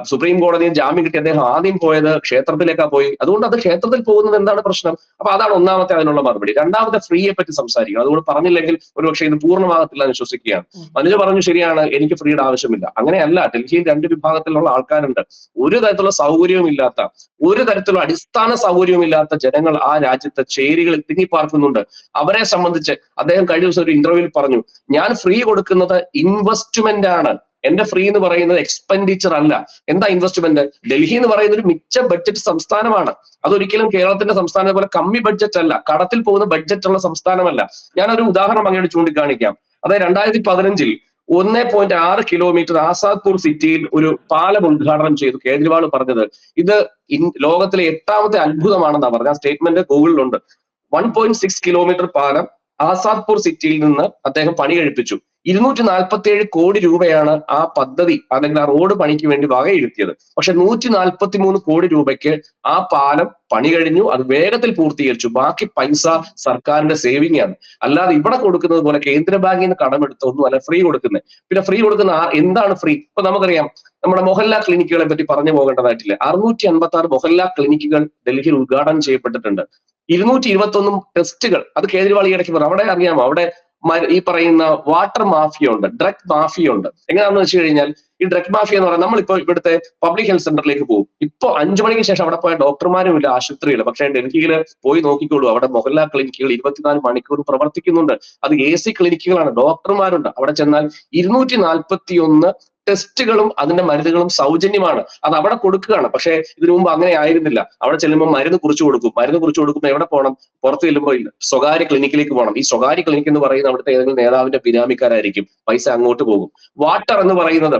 [SPEAKER 2] സുപ്രീം കോടതിയിൽ ജാമ്യം കിട്ടി അദ്ദേഹം ആദ്യം പോയത് ക്ഷേത്രത്തിലേക്കാ പോയി. അതുകൊണ്ട് അത് ക്ഷേത്രത്തിൽ പോകുന്നത് എന്താണ് പ്രശ്നം? അപ്പൊ അതാണ് ഒന്നാമത്തെ അതിനുള്ള മറുപടി. രണ്ടാമത്തെ ഫ്രീയെ പറ്റി സംസാരിക്കും അതുകൊണ്ട് പറഞ്ഞില്ലെങ്കിൽ ഒരുപക്ഷെ ഇത് പൂർണമാകത്തില്ല എന്ന് വിശ്വസിക്കുകയാണ്. മനുജ പറഞ്ഞു ശരിയാണ് എനിക്ക് ഫ്രീയുടെ ആവശ്യമില്ല. അങ്ങനെയല്ല ഡൽഹിയിൽ രണ്ട് വിഭാഗത്തിലുള്ള ആൾക്കാരുണ്ട്. ഒരു തരത്തിലുള്ള സൗകര്യവും ഇല്ലാത്ത ഒരു തരത്തിലുള്ള അടിസ്ഥാന സൗകര്യവും ഇല്ലാത്ത ജനങ്ങൾ ആ രാജ്യത്തെ ചേരികളിൽ തിങ്ങിപ്പാർക്കുന്നുണ്ട്. അവരെ സംബന്ധിച്ച് അദ്ദേഹം കഴിഞ്ഞ ദിവസം ഒരു ഇന്റർവ്യൂവിൽ പറഞ്ഞു ഞാൻ ഫ്രീ കൊടുക്കുന്നത് ഇൻവെസ്റ്റ്മെന്റ് ആണ്. എന്റെ ഫ്രീ എന്ന് പറയുന്നത് എക്സ്പെൻഡിച്ചർ അല്ല. എന്താ ഇൻവെസ്റ്റ്മെന്റ് ഡൽഹി എന്ന് പറയുന്ന ഒരു മിച്ച ബഡ്ജറ്റ് സംസ്ഥാനമാണ്. അതൊരിക്കലും കേരളത്തിന്റെ സംസ്ഥാനത്തെ പോലെ കമ്മി ബഡ്ജറ്റ് അല്ല. കടത്തിൽ പോകുന്ന ബഡ്ജറ്റ് ഉള്ള സംസ്ഥാനമല്ല. ഞാനൊരു ഉദാഹരണം അങ്ങോട്ട് ചൂണ്ടിക്കാണിക്കാം. അതായത് രണ്ടായിരത്തി പതിനഞ്ചിൽ ഒന്നേ പോയിന്റ് ആറ് കിലോമീറ്റർ ആസാദ്പൂർ സിറ്റിയിൽ ഒരു പാലം ഉദ്ഘാടനം ചെയ്തു കേജ്രിവാൾ പറഞ്ഞത്. ഇത് ലോകത്തിലെ എട്ടാമത്തെ അത്ഭുതമാണെന്നാ പറഞ്ഞത്. ആ സ്റ്റേറ്റ്മെന്റ് ഗൂഗിളിലുണ്ട്. വൺ പോയിന്റ് സിക്സ് കിലോമീറ്റർ പാലം ആസാദ്പൂർ സിറ്റിയിൽ നിന്ന് അദ്ദേഹം പണി കഴിപ്പിച്ചു ഇരുന്നൂറ്റി നാൽപ്പത്തി ഏഴ് കോടി രൂപയാണ് ആ പദ്ധതി അല്ലെങ്കിൽ ആ റോഡ് പണിക്ക് വേണ്ടി വകയിരുത്തിയത് പക്ഷെ നൂറ്റി നാൽപ്പത്തി മൂന്ന് കോടി രൂപയ്ക്ക് ആ പാലം പണി കഴിഞ്ഞു അത് വേഗത്തിൽ പൂർത്തീകരിച്ചു. ബാക്കി പൈസ സർക്കാരിന്റെ സേവിംഗ് ആണ്. അല്ലാതെ ഇവിടെ കൊടുക്കുന്നത് പോലെ കേന്ദ്ര ബാങ്കിൽ നിന്ന് കടമെടുത്തൊന്നും അല്ല ഫ്രീ കൊടുക്കുന്നത്. പിന്നെ ഫ്രീ കൊടുക്കുന്ന എന്താണ് ഫ്രീ? ഇപ്പൊ നമുക്കറിയാം നമ്മുടെ മൊഹല്ല ക്ലിനിക്കുകളെ പറ്റി പറഞ്ഞു പോകേണ്ടതായിട്ടില്ല. അറുന്നൂറ്റി അൻപത്തി ആറ് മൊഹല്ല ക്ലിനിക്കുകൾ ഡൽഹിയിൽ ഉദ്ഘാടനം ചെയ്യപ്പെട്ടിട്ടുണ്ട്. ഇരുന്നൂറ്റി ഇരുപത്തി ടെസ്റ്റുകൾ അത് കേജ്രിവാൾ ഈ ഇടയ്ക്ക് പറഞ്ഞു. അവിടെ അറിയാം അവിടെ ഈ പറയുന്ന വാട്ടർ മാഫിയ ഉണ്ട് ഡ്രഗ് മാഫിയ ഉണ്ട്. എങ്ങനെയാണെന്ന് വെച്ച് കഴിഞ്ഞാൽ ഈ ഡ്രഗ് മാഫിയ എന്ന് പറയുന്നത് നമ്മളിപ്പോ ഇവിടുത്തെ പബ്ലിക് ഹെൽത്ത് സെന്ററിലേക്ക് പോകും. ഇപ്പൊ അഞ്ചു മണിക്ക് ശേഷം അവിടെ പോയ ഡോക്ടർമാരും ഇല്ല ആശുപത്രിയില്ല. പക്ഷേ ഡൽഹിയിൽ പോയി നോക്കിക്കോളൂ. അവിടെ മൊഹല്ല ക്ലിനിക്കുകൾ ഇരുപത്തിനാല് മണിക്കൂർ പ്രവർത്തിക്കുന്നുണ്ട്. അത് എ സി ക്ലിനിക്കുകളാണ് ഡോക്ടർമാരുണ്ട് അവിടെ ചെന്നാൽ ഇരുന്നൂറ്റി നാൽപ്പത്തി ഒന്ന് ടെസ്റ്റുകളും അതിന്റെ മരുന്നുകളും സൗജന്യമാണ്. അത് അവിടെ കൊടുക്കുകയാണ്. പക്ഷേ ഇതിനു മുമ്പ് അങ്ങനെ ആയിരുന്നില്ല. അവിടെ ചെല്ലുമ്പോൾ മരുന്ന് കുറിച്ച് കൊടുക്കും. മരുന്ന് കുറിച്ച് കൊടുക്കുമ്പോൾ എവിടെ പോകണം പുറത്ത് ചെല്ലുമ്പോൾ സ്വകാര്യ ക്ലിനിക്കിലേക്ക് പോകണം ഈ സ്വകാര്യ ക്ലിനിക് എന്ന് പറയുന്നത് അവിടുത്തെ ഏതെങ്കിലും നേതാവിന്റെ പിരാമിക്കാരായിരിക്കും. പൈസ അങ്ങോട്ട് പോകും. വാട്ടർ എന്ന് പറയുന്നത്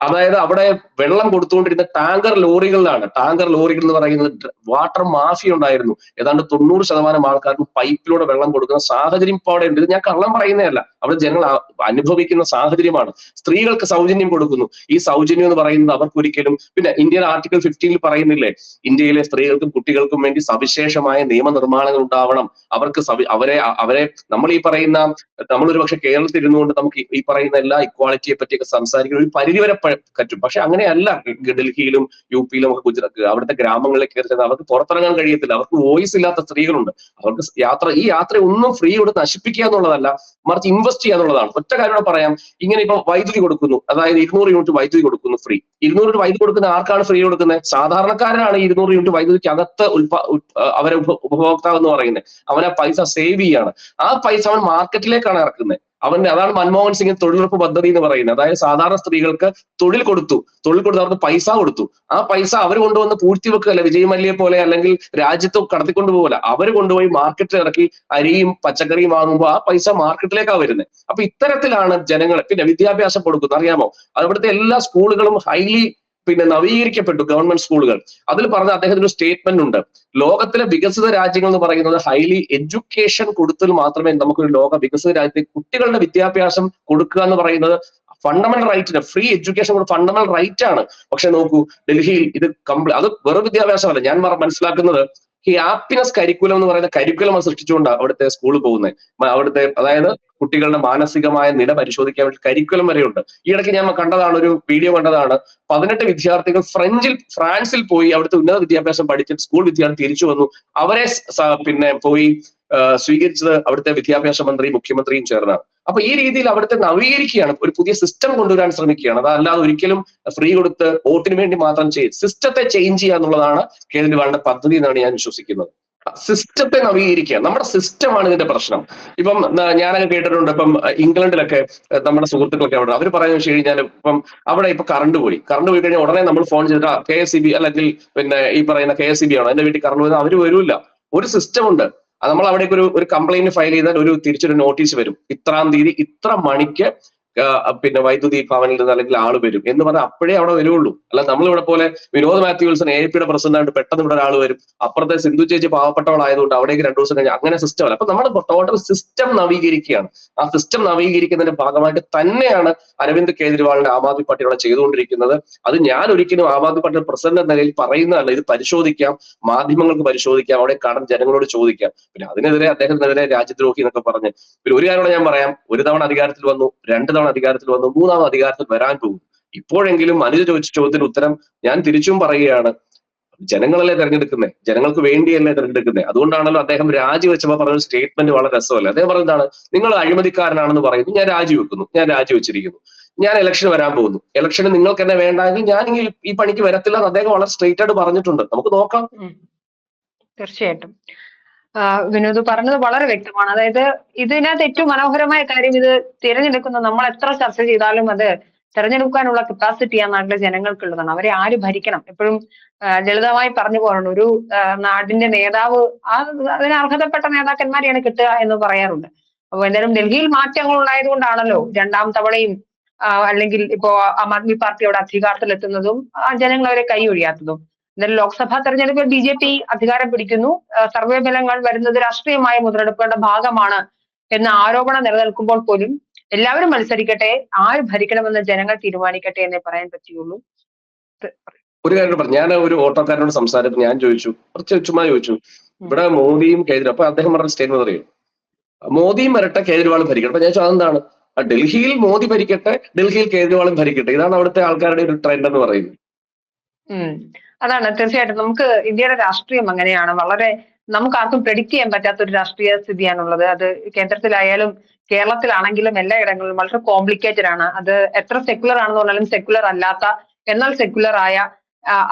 [SPEAKER 2] അതായത് അവിടെ വെള്ളം കൊടുത്തുകൊണ്ടിരുന്ന ടാങ്കർ ലോറികളിലാണ്. ടാങ്കർ ലോറികൾ എന്ന് പറയുന്നത് വാട്ടർ മാഫിയ ഉണ്ടായിരുന്നു. ഏതാണ്ട് തൊണ്ണൂറ് ശതമാനം ആൾക്കാർക്ക് പൈപ്പിലൂടെ വെള്ളം കൊടുക്കുന്ന സാഹചര്യം ഇപ്പോൾ അവിടെ ഉണ്ട് ഇത് ഞാൻ കള്ളം പറയുന്നതല്ല. അവിടെ ജനങ്ങൾ അനുഭവിക്കുന്ന സാഹചര്യമാണ്. സ്ത്രീകൾക്ക് സൗജന്യം കൊടുക്കുന്നു. ഈ സൗജന്യം എന്ന് പറയുന്നത് അവർക്ക് ഒരിക്കലും പിന്നെ ഇന്ത്യൻ ആർട്ടിക്കിൾ ഫിഫ്റ്റീനിൽ പറയുന്നില്ലേ? ഇന്ത്യയിലെ സ്ത്രീകൾക്കും കുട്ടികൾക്കും വേണ്ടി സവിശേഷമായ നിയമനിർമ്മാണങ്ങൾ ഉണ്ടാവണം. അവർക്ക് അവരെ അവരെ നമ്മൾ ഈ പറയുന്ന നമ്മളൊരു പക്ഷെ കേരളത്തിൽ ഇരുന്നുകൊണ്ട് നമുക്ക് ഈ- പറയുന്ന എല്ലാ ഇക്വാളിറ്റിയെ പറ്റിയൊക്കെ സംസാരിക്കുന്ന ഒരു പരിധിവരെ വരെ പറ്റും. പക്ഷെ അങ്ങനെയല്ല. ഡൽഹിയിലും യു പിയിലും ഒക്കെ ഗുജറാത്ത് അവിടുത്തെ ഗ്രാമങ്ങളിലേക്ക് കയറി അവർക്ക് പുറത്തിറങ്ങാൻ കഴിയത്തില്ല. അവർക്ക് വോയിസ് ഇല്ലാത്ത സ്ത്രീകളുണ്ട്. അവർക്ക് യാത്ര ഈ യാത്ര ഒന്നും ഫ്രീ കൊടുത്ത് നശിപ്പിക്കുക എന്നുള്ളതല്ല. മറിച്ച് ഇൻവെസ്റ്റ് ചെയ്യുക എന്നുള്ളതാണ് ഒറ്റ കാര്യം പറയാം. ഇങ്ങനെ ഇപ്പൊ വൈദ്യുതി കൊടുക്കുന്നു. അതായത് ഇരുന്നൂറ് യൂണിറ്റ് വൈദ്യുതി കൊടുക്കുന്നു ഫ്രീ ഇരുന്നൂറ് യൂണിറ്റ് വൈദ്യുതി കൊടുക്കുന്ന ആർക്കാണ് ഫ്രീ കൊടുക്കുന്നത്? സാധാരണക്കാരനാണ് ഇരുന്നൂറ് യൂണിറ്റ് വൈദ്യുതിക്ക് അകത്ത് ഉൽപാ അവരെ ഉപ- ഉപഭോക്താവ് എന്ന് പറയുന്നത്. അവൻ പൈസ സേവ് ചെയ്യാണ്. ആ പൈസ അവൻ മാർക്കറ്റിലേക്കാണ് ഇറക്കുന്നത്. അവന്റെ അതാണ് മൻമോഹൻ സിംഗ് തൊഴിലുറപ്പ് പദ്ധതി എന്ന് പറയുന്നത്. അതായത് സാധാരണ സ്ത്രീകൾക്ക് തൊഴിൽ കൊടുത്തു. തൊഴിൽ കൊടുത്ത് അവർക്ക് പൈസ കൊടുത്തു. ആ പൈസ അവർ കൊണ്ടുവന്ന് പൂഴ്ത്തി വെക്കുകയല്ല വിജയ് മല്യയെ പോലെ അല്ലെങ്കിൽ രാജ്യത്ത് കടത്തിക്കൊണ്ടു പോകല അവർ കൊണ്ടുപോയി മാർക്കറ്റിൽ ഇറക്കി അരിയും പച്ചക്കറിയും വാങ്ങുമ്പോൾ ആ പൈസ മാർക്കറ്റിലേക്കാണ് വരുന്നത് അപ്പൊ ഇത്തരത്തിലാണ് ജനങ്ങൾ പിന്നെ വിദ്യാഭ്യാസം കൊടുക്കുന്നത് അറിയാമോ? അവിടുത്തെ എല്ലാ സ്കൂളുകളും ഹൈലി പിന്നെ നവീകരിക്കപ്പെട്ടു ഗവൺമെന്റ് സ്കൂളുകൾ അതിൽ പറഞ്ഞ അദ്ദേഹത്തിന്റെ സ്റ്റേറ്റ്മെന്റ് ഉണ്ട്. ലോകത്തിലെ വികസിത രാജ്യങ്ങൾ എന്ന് പറയുന്നത് ഹൈലി എഡ്യൂക്കേഷൻ കൊടുത്താൽ മാത്രമേ നമുക്കൊരു ലോക വികസിത രാജ്യത്തെ കുട്ടികളുടെ വിദ്യാഭ്യാസം കൊടുക്കുക എന്ന് പറയുന്നത് ഫണ്ടമെന്റൽ റൈറ്റ് ഫ്രീ എഡ്യൂക്കേഷൻ ഒരു ഫണ്ടമെന്റൽ റൈറ്റ് ആണ്. പക്ഷെ നോക്കൂ ഡൽഹിയിൽ ഇത് കംപ്ലീറ്റ് അത് വെറും വിദ്യാഭ്യാസമല്ല. ഞാൻ മനസ്സിലാക്കുന്നത് ഈ ഹാപ്പിനെസ് കരിക്കുലം എന്ന് പറയുന്ന കരിക്കുലം സൃഷ്ടിച്ചുകൊണ്ടാണ് അവിടുത്തെ സ്കൂളിൽ പോകുന്നത് അവിടുത്തെ അതായത് കുട്ടികളുടെ മാനസികമായ നില പരിശോധിക്കാൻ വേണ്ടി കരിക്കുലം വരെയുണ്ട്. ഈ ഇടയ്ക്ക് ഞാൻ കണ്ടതാണ് ഒരു വീഡിയോ കണ്ടതാണ്. പതിനെട്ട് വിദ്യാർത്ഥികൾ ഫ്രഞ്ചിൽ ഫ്രാൻസിൽ പോയി അവിടുത്തെ ഉന്നത വിദ്യാഭ്യാസം പഠിച്ചിട്ട് സ്കൂൾ വിദ്യാർത്ഥി തിരിച്ചു വന്നു. അവരെ പിന്നെ പോയി സ്വീകരിച്ചത് അവിടുത്തെ വിദ്യാഭ്യാസ മന്ത്രി മുഖ്യമന്ത്രിയും ചേർന്നാണ്. അപ്പൊ ഈ രീതിയിൽ അവിടുത്തെ നവീകരിക്കുകയാണ് ഒരു പുതിയ സിസ്റ്റം കൊണ്ടുവരാൻ ശ്രമിക്കുകയാണ്. അതല്ലാതെ ഒരിക്കലും ഫ്രീ കൊടുത്ത് വോട്ടിന് വേണ്ടി മാത്രം ചെയ്യും സിസ്റ്റത്തെ ചേഞ്ച് ചെയ്യുക എന്നുള്ളതാണ് കേജ്രിവാളിന്റെ പദ്ധതി എന്നാണ് ഞാൻ വിശ്വസിക്കുന്നത്. സിസ്റ്റത്തെ നവീകരിക്കുക. നമ്മുടെ സിസ്റ്റമാണ് ഇതിന്റെ പ്രശ്നം. ഇപ്പം ഞാനൊക്കെ കേട്ടിട്ടുണ്ട് ഇപ്പം ഇംഗ്ലണ്ടിലൊക്കെ നമ്മുടെ സുഹൃത്തുക്കളൊക്കെ അവിടെ അവർ പറയുന്ന വെച്ച് കഴിഞ്ഞാൽ ഇപ്പം അവിടെ ഇപ്പൊ കറണ്ട് പോയി. കറണ്ട് പോയി കഴിഞ്ഞാൽ ഉടനെ നമ്മൾ ഫോൺ ചെയ്തിട്ട് കെ എസ് സി ബി അല്ലെങ്കിൽ പിന്നെ ഈ പറയുന്ന കെ എസ് സി ബി ആണോ? എന്റെ വീട്ടിൽ കറണ്ട് പോയത് അവർ വരില്ല. ഒരു സിസ്റ്റം ഉണ്ട്. നമ്മൾ അവിടേക്ക് ഒരു ഒരു കംപ്ലൈന്റ് ഫയൽ ചെയ്താൽ ഒരു തിരിച്ചൊരു നോട്ടീസ് വരും. ഇത്രാം തീയതി ഇത്ര മണിക്ക് പിന്നെ വൈദ്യുതി ഭവനിൽ നിന്ന് അല്ലെങ്കിൽ ആൾ വരും എന്ന് പറഞ്ഞാൽ അപ്പോഴേ അവിടെ വരുള്ളൂ. അല്ല നമ്മൾ ഇവിടെ പോലെ വിനോദ് മാത്യു വിൽസൺ എ പിയുടെ പ്രസിഡന്റ് ആയിട്ട് പെട്ടെന്ന് ഇവിടെ ഒരാൾ വരും. അപ്പുറത്തെ സിന്ധു ചേച്ചി പാവപ്പെട്ടവളായതുകൊണ്ട് അവിടേക്ക് രണ്ടു ദിവസം കഴിഞ്ഞ് അങ്ങനെ സിസ്റ്റം അല്ല. അപ്പൊ നമ്മൾ ടോട്ടൽ സിസ്റ്റം നവീകരിക്കുകയാണ്. ആ സിസ്റ്റം നവീകരിക്കുന്നതിന്റെ ഭാഗമായിട്ട് തന്നെയാണ് അരവിന്ദ് കേജ്രിവാളിന്റെ ആം ആദ്മി പാർട്ടി അവിടെ ചെയ്തുകൊണ്ടിരിക്കുന്നത്. അത് ഞാൻ ഒരിക്കലും ആം ആദ്മി പാർട്ടിയുടെ പ്രസിഡന്റ് എന്ന നിലയിൽ പറയുന്നതല്ല. ഇത് പരിശോധിക്കാം മാധ്യമങ്ങൾക്ക് പരിശോധിക്കാം അവിടെ കാണാൻ ജനങ്ങളോട് ചോദിക്കാം. പിന്നെ അതിനെതിരെ അദ്ദേഹത്തിനെതിരെ രാജ്യദ്രോഹി എന്നൊക്കെ പറഞ്ഞ്. പിന്നെ ഒരു കാര്യം ഞാൻ പറയാം. ഒരു തവണ അധികാരത്തിൽ വന്നു രണ്ട് തവണ അധികാരത്തിൽ വന്നു മൂന്നാമത് അധികാരത്തിൽ വരാൻ പോകുന്നു. ഇപ്പോഴെങ്കിലും അനുജ ചോദിച്ച ചോദ്യത്തിന് ഉത്തരം ഞാൻ തിരിച്ചും പറയുകയാണ്. ജനങ്ങളല്ലേ തെരഞ്ഞെടുക്കുന്നത് ജനങ്ങൾക്ക് വേണ്ടിയല്ലേ തെരഞ്ഞെടുക്കുന്നത് അതുകൊണ്ടാണല്ലോ അദ്ദേഹം രാജിവെച്ചപ്പോ പറഞ്ഞ സ്റ്റേറ്റ്മെന്റ് വളരെ രസമല്ലേ? അദ്ദേഹം പറഞ്ഞതാണ് നിങ്ങൾ അഴിമതിക്കാരനാണെന്ന് പറയുന്നു ഞാൻ രാജിവെക്കുന്നു ഞാൻ രാജിവെച്ചിരിക്കുന്നു. ഞാൻ ഇലക്ഷൻ വരാൻ പോകുന്നു. ഇലക്ഷന് നിങ്ങൾക്ക് എന്നെ വേണ്ടെങ്കിൽ ഞാൻ ഈ പണിക്ക് വരത്തില്ല എന്ന് അദ്ദേഹം വളരെ സ്ട്രെയിറ്റ് ആയിട്ട് പറഞ്ഞിട്ടുണ്ട്. നമുക്ക് നോക്കാം.
[SPEAKER 1] തീർച്ചയായിട്ടും. വിനോദ് പറഞ്ഞത് വളരെ വ്യക്തമാണ്. അതായത് ഇതിനകത്ത് ഏറ്റവും മനോഹരമായ കാര്യം ഇത് തിരഞ്ഞെടുക്കുന്ന നമ്മൾ എത്ര ചർച്ച ചെയ്താലും അത് തിരഞ്ഞെടുക്കാനുള്ള കപ്പാസിറ്റി ആ നാട്ടിലെ ജനങ്ങൾക്കുള്ളതാണ്. അവരെ ആര് ഭരിക്കണം? എപ്പോഴും ലളിതമായി പറഞ്ഞു പോകണം ഒരു നാടിന്റെ നേതാവ് ആ അതിന് അർഹതപ്പെട്ട നേതാക്കന്മാരെയാണ് കിട്ടുക എന്ന് പറയാറുണ്ട്. അപ്പൊ എന്തായാലും ഡൽഹിയിൽ മാറ്റങ്ങൾ ഉണ്ടായതുകൊണ്ടാണല്ലോ രണ്ടാം തവണയും അല്ലെങ്കിൽ ഇപ്പോ ആം ആദ്മി പാർട്ടി അവിടെ അധികാരത്തിലെത്തുന്നതും ആ, ജനങ്ങൾ അവരെ കൈയൊഴിയാത്തതും എന്തായാലും ലോക്സഭാ തെരഞ്ഞെടുപ്പിൽ ബി ജെ പി അധികാരം പിടിക്കുന്നു. സർവേ ഫലങ്ങൾ വരുന്നത് രാഷ്ട്രീയമായ മുതലെടുപ്പുകളുടെ ഭാഗമാണ് എന്ന ആരോപണം നിലനിൽക്കുമ്പോൾ പോലും എല്ലാവരും മത്സരിക്കട്ടെ ആര് ഭരിക്കണമെന്ന് ജനങ്ങൾ തീരുമാനിക്കട്ടെ എന്നേ പറയാൻ പറ്റുകയുള്ളൂ.
[SPEAKER 2] ഒരു കാര്യം പറഞ്ഞു. ഞാൻ ഒരു ഓട്ടോക്കാരനോട് സംസാരിച്ചപ്പോൾ ഞാൻ ചോദിച്ചു. കുറച്ച് ചുമ്മാ ചോദിച്ചു. ഇവിടെ മോദിയും കേജ്രിവാൾ അപ്പൊ അദ്ദേഹം പറഞ്ഞ സ്റ്റേറ്റ്മെന്റ് അറിയും? മോദിയും വരട്ടെ കേജ്രിവാളും ഭരിക്കട്ടെ. അപ്പൊ ഞാൻ ചോദിച്ചു അതെന്താണ്? ഡൽഹിയിൽ മോദി ഭരിക്കട്ടെ ഡൽഹിയിൽ കേജ്രിവാളും ഭരിക്കട്ടെ. ഇതാണ് അവിടുത്തെ ആൾക്കാരുടെ ഒരു ട്രെൻഡ് എന്ന് പറയുന്നത്.
[SPEAKER 1] അതാണ് തീർച്ചയായിട്ടും. നമുക്ക് ഇന്ത്യയുടെ രാഷ്ട്രീയം അങ്ങനെയാണ്. വളരെ നമുക്ക് ആർക്കും പ്രെഡിക്റ്റ് ചെയ്യാൻ പറ്റാത്ത ഒരു രാഷ്ട്രീയ സ്ഥിതിയാണുള്ളത്. അത് കേന്ദ്രത്തിലായാലും കേരളത്തിലാണെങ്കിലും എല്ലാ ഇടങ്ങളിലും വളരെ കോംപ്ലിക്കേറ്റഡ് ആണ്. അത് എത്ര സെക്യുലർ ആണെന്ന് പറഞ്ഞാലും സെക്യുലർ അല്ലാത്ത എന്നാൽ സെക്യുലർ ആയ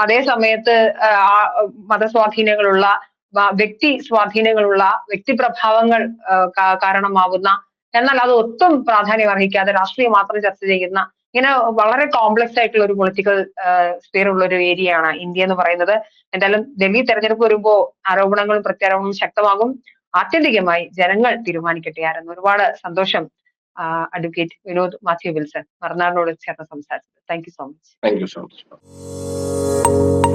[SPEAKER 1] അതേ സമയത്ത് മതസ്വാധീനങ്ങളുള്ള വ്യക്തി സ്വാധീനങ്ങളുള്ള വ്യക്തിപ്രഭാവങ്ങൾ കാരണമാവുന്ന എന്നാൽ അത് ഒട്ടും പ്രാധാന്യം അർഹിക്കാതെ രാഷ്ട്രീയം മാത്രം ചർച്ച ചെയ്യുന്ന ഇങ്ങനെ വളരെ കോംപ്ലക്സ് ആയിട്ടുള്ള ഒരു പൊളിറ്റിക്കൽ സ്ഫിയർ ഉള്ള ഒരു ഏരിയ ആണ് ഇന്ത്യ എന്ന് പറയുന്നത്. എന്തായാലും ഡൽഹി തെരഞ്ഞെടുപ്പ് വരുമ്പോ ആരോപണങ്ങളും പ്രത്യാരോപണങ്ങളും ശക്തമാകും. ആത്യന്തികമായി ജനങ്ങൾ തീരുമാനിക്കട്ടെ ആരെന്ന് ഒരുപാട് സന്തോഷം അഡ്വക്കേറ്റ് വിനോദ് മാത്യു വിൽസൺ മറുനാടിനോട് ചേർന്ന് സംസാരിച്ചത്. Thank you so much
[SPEAKER 2] thank you so much